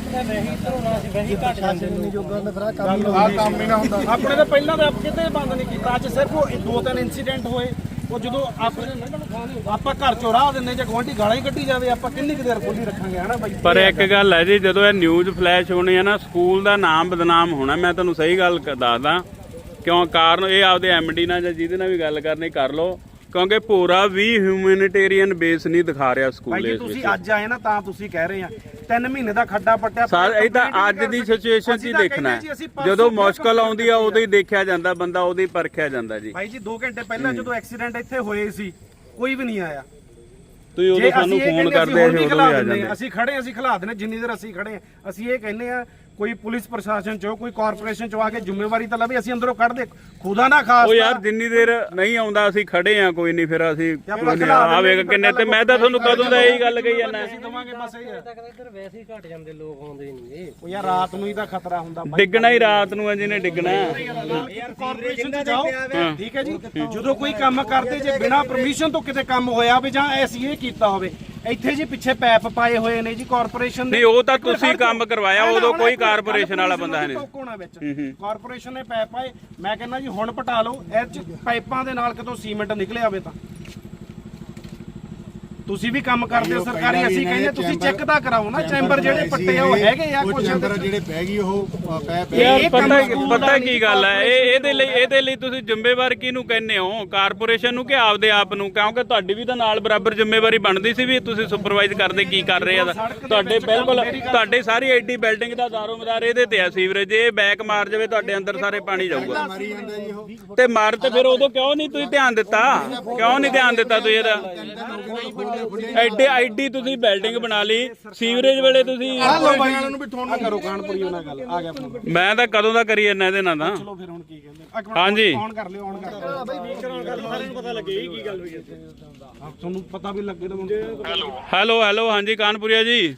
ਪ੍ਰਸ਼ਾਸਨ ਨੇ ਜੋ ਗੱਲ ਫਿਰ ਕੰਮ ਆਹ ਕੰਮ ਹੀ ਨਾ ਹੁੰਦਾ ਆਪਣੇ ਤਾਂ ਪਹਿਲਾਂ ਤਾਂ ਕਿਤੇ ਬੰਦ ਨਹੀਂ ਕੀਤਾ ਅੱਜ ਸਿਰਫ ਉਹ ਦੋ ਤਿੰਨ ਇਨਸੀਡੈਂਟ ਹੋਏ ਉਹ ਜਦੋਂ ਆਪਣੇ ਆਪਾਂ ਘਰ ਚੋਂ ਰਾਹ ਦਿੰਦੇ ਜੇ ਗੁਆਂਢੀ ਗਾਲਾਂ ਹੀ ਕੱਢੀ ਜਾਵੇ ਆਪਾਂ ਕਿੰਨੀ ਕੁ ਦੇਰ ਖੋਲੀ ਰੱਖਾਂਗੇ ਹਨਾ ਬਾਈ? ਪਰ ਇੱਕ ਗੱਲ ਹੈ ਜੀ ਜਦੋਂ ਇਹ ਨਿਊਜ਼ ਫਲੈਸ਼ ਹੋਣੀ ਹੈ ਨਾ ਸਕੂਲ ਦਾ ਨਾਮ ਬਦਨਾਮ ਹੋਣਾ ਮੈਂ ਤੁਹਾਨੂੰ ਸਹੀ ਗੱਲ ਦੱਸਦਾ। ਕਿਉਂ? ਕਾਰਨ ਇਹ ਆਪਦੇ ਐਮਡੀ ਨਾਲ ਜਾਂ ਜਿਹਦੇ ਨਾਲ ਵੀ ਗੱਲ ਕਰਨੀ ਕਰ ਲਓ। ਕਿਉਂਕਿ ਭੋਰਾ ਵੀ ਹਿਊਮੈਨਿਟੇਰੀਅਨ ਬੇਸ ਨਹੀਂ ਦਿਖਾ ਰਿਹਾ ਸਕੂਲ ਇਸ ਤੁਸੀਂ ਅੱਜ ਆਏ ਨਾ ਤਾਂ ਤੁਸੀਂ ਕਹਿ ਰਹੇ ਆ 3 ਮਹੀਨੇ ਦਾ ਖੱਡਾ ਪੱਟਿਆ ਸਰ ਇਹ ਤਾਂ ਅੱਜ ਦੀ। ਸਿਚੁਏਸ਼ਨ 'ਚ ਹੀ। ਦੇਖਣਾ ਜਦੋਂ ਮੁਸ਼ਕਲ ਆਉਂਦੀ ਆ ਉਦੋਂ ਹੀ ਦੇਖਿਆ ਜਾਂਦਾ ਬੰਦਾ ਉਦੋਂ ਹੀ ਪਰਖਿਆ ਜਾਂਦਾ ਜੀ। ਭਾਈ ਜੀ 2 ਘੰਟੇ ਪਹਿਲਾਂ ਜਦੋਂ ਐਕਸੀਡੈਂਟ ਇੱਥੇ ਹੋਏ ਸੀ ਕੋਈ ਵੀ ਨਹੀਂ ਆਇਆ। ਤੁਸੀਂ ਉਦੋਂ ਸਾਨੂੰ ਫੋਨ ਕਰਦੇ ਉਦੋਂ ਵੀ ਆ ਜਾਂਦੇ। ਹਾਂ। ਅਸੀਂ ਖੜੇ ਅਸੀਂ ਖਿਲਾ ਦਿੰਦੇ ਜਿੰਨੀ ਦੇਰ ਅਸੀਂ ਖੜੇ ਅਸੀਂ ਇਹ ਕਹਿੰਦੇ ਆ ਕੋਈ ਪੁਲਿਸ ਪ੍ਰਸ਼ਾਸਨ ਚੋਂ ਕੋਈ ਕਾਰਪੋਰੇਸ਼ਨ ਚੋਂ ਆ ਕੇ ਜ਼ਿੰਮੇਵਾਰੀ ਤਾਂ ਲਵੇ ਅਸੀਂ ਅੰਦਰੋਂ ਕੱਢ ਦੇ ਖੁਦਾ ਨਾ ਖਾਸ ਉਹ ਯਾਰ ਜਿੰਨੀ ਦੇਰ ਨਹੀਂ ਆਉਂਦਾ ਅਸੀਂ ਖੜੇ ਆ ਕੋਈ ਨਹੀਂ ਫਿਰ ਅਸੀਂ ਆਪਾਂ ਕੋਈ ਨਹੀਂ ਖਿਲਾ ਆ ਦਿੰਦੇ ਵੇਖ ਕਿੰਨੇ ਤੇ ਮੈਂ ਤਾਂ ਤੁਹਾਨੂੰ ਕਦੋਂ ਦਾ ਇਹੀ ਗੱਲ ਕਹੀ ਜਾਂਦਾ ਅਸੀਂ ਦਵਾਂਗੇ ਬਸ ਇਹ ਹੈ। ਇੱਧਰ ਵੈਸੇ ਹੀ ਘਟ ਜਾਂਦੇ ਲੋਕ ਆਉਂਦੇ ਨਹੀਂ ਉਹ ਯਾਰ ਰਾਤ ਨੂੰ ਹੀ ਤਾਂ ਖਤਰਾ ਹੁੰਦਾ ਡਿੱਗਣਾ ਹੀ ਰਾਤ ਨੂੰ ਆ ਜਿਹਨੇ ਡਿੱਗਣਾ। ਕਾਰਪੋਰੇਸ਼ਨ ਚ ਜਾਓ। ਠੀਕ ਹੈ ਜੀ। ਜਦੋਂ ਕੋਈ ਕੰਮ ਕਰਦੇ ਜੇ ਬਿਨਾ ਪਰਮਿਸ਼ਨ ਤੋਂ ਕਿਤੇ ਕੰਮ ਹੋਇਆ ਹੋਵੇ ਜਾਂ ਅਸੀਂ ਇਹ ਕੀਤਾ ਹੋਵੇ ਇੱਥੇ ਜੀ ਪਿੱਛੇ ਪੈਪ ਪਾਏ ਹੋਏ ਨੇ ਜੀ ਕਾਰਪੋਰੇਸ਼ਨ ਦੇ ਨਹੀਂ, ਉਹ ਤਾਂ ਤੁਸੀਂ। ਕੰਮ ਕਰਵਾਇਆ, ਉਦੋਂ ਕੋਈ ਕਾਰਪੋਰੇਸ਼ਨ ਵਾਲਾ ਬੰਦਾ ਹੈ ਨਹੀਂ। ਵਿੱਚ ਕਾਰਪੋਰੇਸ਼ਨ ਨੇ ਪੈਪ ਪਾਏ ਮੈਂ ਕਹਿੰਦਾ ਜੀ ਹੁਣ ਪਟਾ ਲਓ ਇਹ ਚ ਪਾਈਪਾਂ ਦੇ ਨਾਲ ਕਿਤੋਂ ਸੀਮੈਂਟ ਨਿਕਲਿਆ ਹੋਵੇ ਤਾਂ ਤੁਸੀਂ ਵੀ ਕੰਮ ਕਰਦੇ ਹੋ ਸਰਕਾਰੀ ਅਸੀਂ ਕਹਿੰਦੇ ਤੁਸੀਂ ਚੈੱਕ ਤਾਂ ਕਰਾਓ ਨਾ ਚੈਂਬਰ ਜਿਹੜੇ ਪੱਟੇ ਆ ਉਹ ਹੈਗੇ ਆ ਕੁਝ ਚੈਂਬਰ ਜਿਹੜੇ ਪੈ ਗਈ ਉਹ ਪੈ ਪੈ ਪਤਾ ਪਤਾ ਕੀ ਗੱਲ ਹੈ ਇਹ ਇਹਦੇ ਲਈ ਇਹਦੇ ਲਈ ਤੁਸੀਂ ਜ਼ਿੰਮੇਵਾਰ ਕਿਹਨੂੰ ਕਹਿੰਦੇ ਹੋ? ਕਾਰਪੋਰੇਸ਼ਨ ਨੂੰ ਕਿ ਆਪਦੇ ਆਪ ਨੂੰ? ਕਿਉਂਕਿ ਤੁਹਾਡੀ ਵੀ ਤਾਂ ਨਾਲ ਬਰਾਬਰ ਜ਼ਿੰਮੇਵਾਰੀ ਬਣਦੀ ਸੀ ਵੀ ਤੁਸੀਂ ਸੁਪਰਵਾਈਜ਼ ਕਰਦੇ ਕੀ ਕਰ ਰਹੇ ਆ ਤੁਹਾਡੇ ਬਿਲਕੁਲ ਤੁਹਾਡੇ ਸਾਰੀ ਐਡੀ ਬਿਲਡਿੰਗ ਦਾ ਦਾਰੋਮਦਾਰ ਇਹਦੇ ਤੇ ਆ ਸੀਵਰੇਜ ਇਹ ਬੈਕ ਮਾਰ ਜਾਵੇ ਤੁਹਾਡੇ ਅੰਦਰ ਸਾਰੇ ਪਾਣੀ ਜਾਊਗਾ। ਮਾਰੀ ਜਾਂਦਾ ਜੀ ਉਹ। ਤੇ ਮਾਰ ਤੇ ਫਿਰ ਉਦੋਂ ਕਿਉਂ ਨਹੀਂ ਤੁਸੀਂ ਧਿਆਨ ਦਿੱਤਾ? ਕਿਉਂ ਨਹੀਂ ਧਿਆਨ ਦਿੱਤਾ ਤੁਸੀਂ ਇਹਦਾ? ਐਡੇ ਐਡੀ ਤੁਸੀਂ ਬਿਲਡਿੰਗ ਬਣਾ ਲਈ ਸੀਵਰੇਜ ਵੇਲੇ ਤੁਸੀਂ ਲੋ ਬਾਈ। ਨੂੰ ਵੀ ਤੁਹਾਨੂੰ ਕਰੋ ਕਾਨਪੁਰੀ ਉਹਨਾਂ ਗੱਲ ਆ ਗਿਆ ਫੋਨ। ਮੈਂ ਤਾਂ ਕਦੋਂ ਦਾ ਕਰੀ ਜਾਂਦਾ ਇਹਦੇ ਨਾਲ ਤਾਂ ਚਲੋ ਫਿਰ ਹੁਣ ਕੀ ਕਹਿੰਦੇ। ਇੱਕ ਮਿੰਟ ਹਾਂਜੀ। ਔਨ ਕਰ ਲਿਓ ਔਨ ਕਰ ਲਿਓ। ਬਾਈ ਵੀਕ ਕਰਾਉਣ ਕਰ ਸਾਰਿਆਂ ਨੂੰ ਪਤਾ ਲੱਗੇ ਕੀ ਗੱਲ ਹੋਈ ਇੱਥੇ। ਤੁਹਾਨੂੰ ਪਤਾ ਵੀ ਲੱਗੇ ਤਾਂ ਹੈਲੋ। ਹੈਲੋ ਹਾਂਜੀ ਕਾਨਪੁਰੀਆ ਜੀ।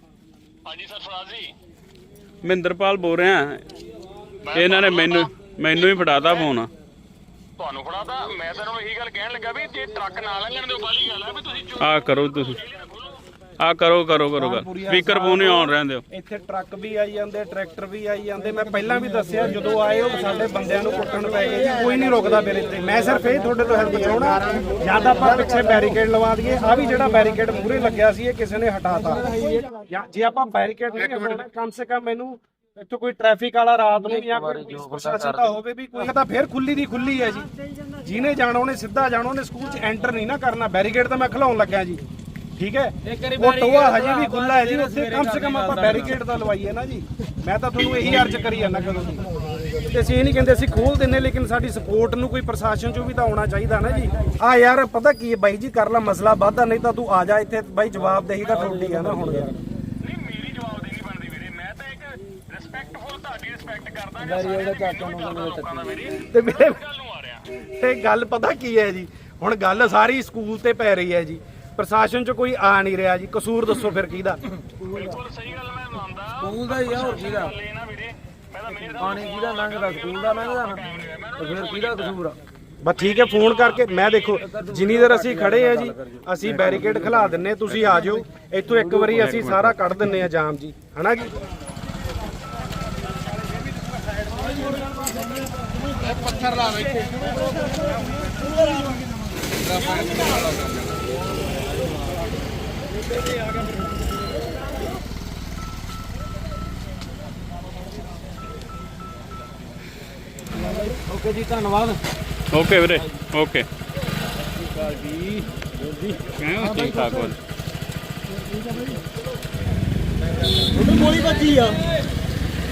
ਹਾਂਜੀ ਸਰਫਰਾਜ਼ ਜੀ। ਮਹਿੰਦਰਪਾਲ ਬੋਲ ਰਿਹਾ। ਇਹਨਾਂ ਨੇ ਮੈਨੂੰ ਮੈਨੂੰ ਹੀ ਫੜਾਤਾ ਫੋਨ। ਤੁਹਾਨੂੰ ਫੜਾਤਾ। ਮੈਂ ਤਾਂ ਉਹਨੂੰ ਇਹੀ ਗੱਲ ਕਹਿਣ ਲੱਗਾ ਵੀ ਜੇ ਟਰੱਕ ਨਾ ਲੰਘਣ ਦਿਓ ਬਾਲੀ ਗੱਲ ਹੈ ਵੀ ਤੁਸੀਂ ਚੁੱਪ ਆ ਕਰੋ ਤੁਸੀਂ। ਆ ਕਰੋ ਕਰੋ ਕਰੋ ਗੱਲ। ਸਪੀਕਰ ਫੋਨ ਹੀ ਆਨ ਰਹਿੰਦੇ ਹੋ ਇੱਥੇ ਟਰੱਕ ਵੀ ਆਈ ਜਾਂਦੇ ਟਰੈਕਟਰ ਵੀ ਆਈ ਜਾਂਦੇ। ਮੈਂ ਪਹਿਲਾਂ ਵੀ ਦੱਸਿਆ ਜਦੋਂ ਆਏ ਉਹ ਸਾਡੇ ਬੰਦਿਆਂ ਨੂੰ ਕੁੱਟਣ ਪੈ ਗਏ ਜੀ। ਕੋਈ ਨਹੀਂ ਰੁਕਦਾ ਮੇਰੇ ਤੇ ਮੈਂ ਸਿਰਫ ਇਹ ਤੁਹਾਡੇ ਤੋਂ ਹੈਲਪ ਕਰਾਉਣਾ ਜਾਂ ਤਾਂ ਆਪਾਂ ਪਿੱਛੇ ਬੈਰੀਕੇਡ ਲਵਾ ਦਈਏ ਆ ਵੀ ਜਿਹੜਾ ਬੈਰੀਕੇਡ ਮੂਹਰੇ ਲੱਗਿਆ ਸੀ ਇਹ ਕਿਸੇ ਨੇ ਹਟਾਤਾ। ਜਾਂ ਜੇ ਆਪਾਂ ਬੈਰੀਕੇਡ ਨਹੀਂ ਲਗਾਉਣਾ ਕਮ ਸੇ ਕਮ ਮੈਨੂੰ ਇੱਥੇ ਕੋਈ ਟ੍ਰੈਫਿਕ ਵਾਲਾ ਰਾਤ ਨੂੰ ਜਾਂ ਕੋਈ ਪ੍ਰਸ਼ਾਸਨ ਦਾ ਹੋਵੇ ਵੀ ਕੋਈ ਤਾਂ ਫੇਰ ਖੁੱਲੀ ਦੀ ਖੁੱਲੀ ਹੈ ਜੀ। ਜਿਹਨੇ ਜਾਣਾ ਉਹਨੇ ਸਿੱਧਾ ਜਾਣਾ ਉਹਨੇ ਸਕੂਲ 'ਚ ਐਂਟਰ ਨਹੀਂ ਨਾ ਕਰਨਾ। ਬੈਰੀਕੇਡ ਤਾਂ ਮੈਂ ਖਲਾਉਣ ਲੱਗਿਆ ਜੀ। ਠੀਕ ਹੈ? ਉਹ ਟੋਆ ਹਜੇ ਵੀ ਖੁੱਲਾ ਹੈ ਜੀ। ਉੱਥੇ ਕਮ ਸੇ ਕਮ ਆਪਾਂ ਬੈਰੀਕੇਡ ਤਾਂ ਲਵਾਈਏ ਨਾ ਜੀ। ਮੈਂ ਤਾਂ ਤੁਹਾਨੂੰ ਇਹੀ ਅਰਜ਼ ਕਰੀ ਜਾਂਦਾ ਕਦੋਂ ਦੀ। ਤੇ ਅਸੀਂ ਇਹ ਨਹੀਂ ਕਹਿੰਦੇ ਅਸੀਂ ਖੋਲ ਦਿੰਨੇ ਲੇਕਿਨ ਸਾਡੀ ਸਪੋਰਟ ਨੂੰ ਕੋਈ ਪ੍ਰਸ਼ਾਸਨ ਚੋਂ ਵੀ ਤਾਂ ਆਉਣਾ ਚਾਹੀਦਾ ਨਾ ਜੀ। ਆ ਯਾਰ ਪਤਾ ਕੀ ਹੈ ਬਾਈ ਜੀ ਕਰ ਲਾ ਮਸਲਾ ਵਾਧਾ ਨਹੀਂ ਤਾਂ ਤੂੰ ਆ ਜਾ ਇੱਥੇ। ਬਾਈ ਜਵਾਬਦੇਹੀ ਤਾਂ ਤੁਹਾਡੀ ਹੈ ਨਾ ਹੁਣ। ਯਾਰ ਨਹੀਂ ਮੇਰੀ ਜਵਾਬ ਦੇਣੀ ਬਣਦੀ ਵੀਰੇ ਮੈਂ ਤਾਂ ਇੱਕ ਰਿਸਪੈਕਟਫੁਲ ਤੁਹਾਡੀ ਰਿਸਪੈਕਟ ਕਰਦਾ ਜਾਂ ਸਾਰੇ ਲੋਕਾਂ ਦਾ ਵੀਰੇ। ਤੇ ਮੇਰੇ ਗੱਲ ਨੂੰ ਆ ਰਿਹਾ ਤੇ ਗੱਲ ਪਤਾ ਕੀ ਹੈ ਜੀ? ਹੁਣ ਗੱਲ ਸਾਰੀ ਸਕੂਲ ਤੇ ਪੈ ਰਹੀ ਹੈ ਜੀ। ਪ੍ਰਸ਼ਾਸਨ ਚ ਕੋਈ ਆ ਨਹੀਂ ਰਿਹਾ ਜੀ। ਕਸੂਰ ਦੱਸੋ ਫਿਰ ਕਿਹਦਾ? ਬਿਲਕੁਲ ਸਹੀ ਗੱਲ ਮੈਂ ਮੰਨਦਾ। ਸਕੂਲ ਦਾ ਹੀ ਆ ਹੋਰ ਕਿਹਦਾ? ਨਾ ਮੈਂ ਪਾਣੀ ਕਿਹਦਾ ਲੰਘਦਾ? ਸਕੂਲ ਦਾ ਲੰਘਦਾ? ਨਾ ਤੇ ਫਿਰ ਕਿਹਦਾ ਕਸੂਰ ਆ? ਬਸ ਠੀਕ ਹੈ ਫੋਨ ਕਰਕੇ ਮੈਂ ਦੇਖੋ ਜਿੰਨੀ ਦੇਰ ਅਸੀਂ ਖੜੇ ਆ ਜੀ ਅਸੀਂ ਬੈਰੀਕੇਡ ਖਿਲਾ ਦਿੰਨੇ ਤੁਸੀਂ ਆ ਜਾਓ। ਇੱਥੋਂ ਇੱਕ ਵਾਰੀ ਅਸੀਂ ਸਾਰਾ ਕੱਢ ਦਿੰਨੇ ਆ ਜਾਮ ਜੀ। ਹਨਾ ਜੀ? ਓਕੇ ਜੀ ਧੰਨਵਾਦ ਓਕੇ ਵੀਰੇ ਓਕੇ। ਕਿਵੇਂ ਠੀਕ ਠਾਕ ਹੋ ਗੋਲੀ ਵੱਜੀ ਆ।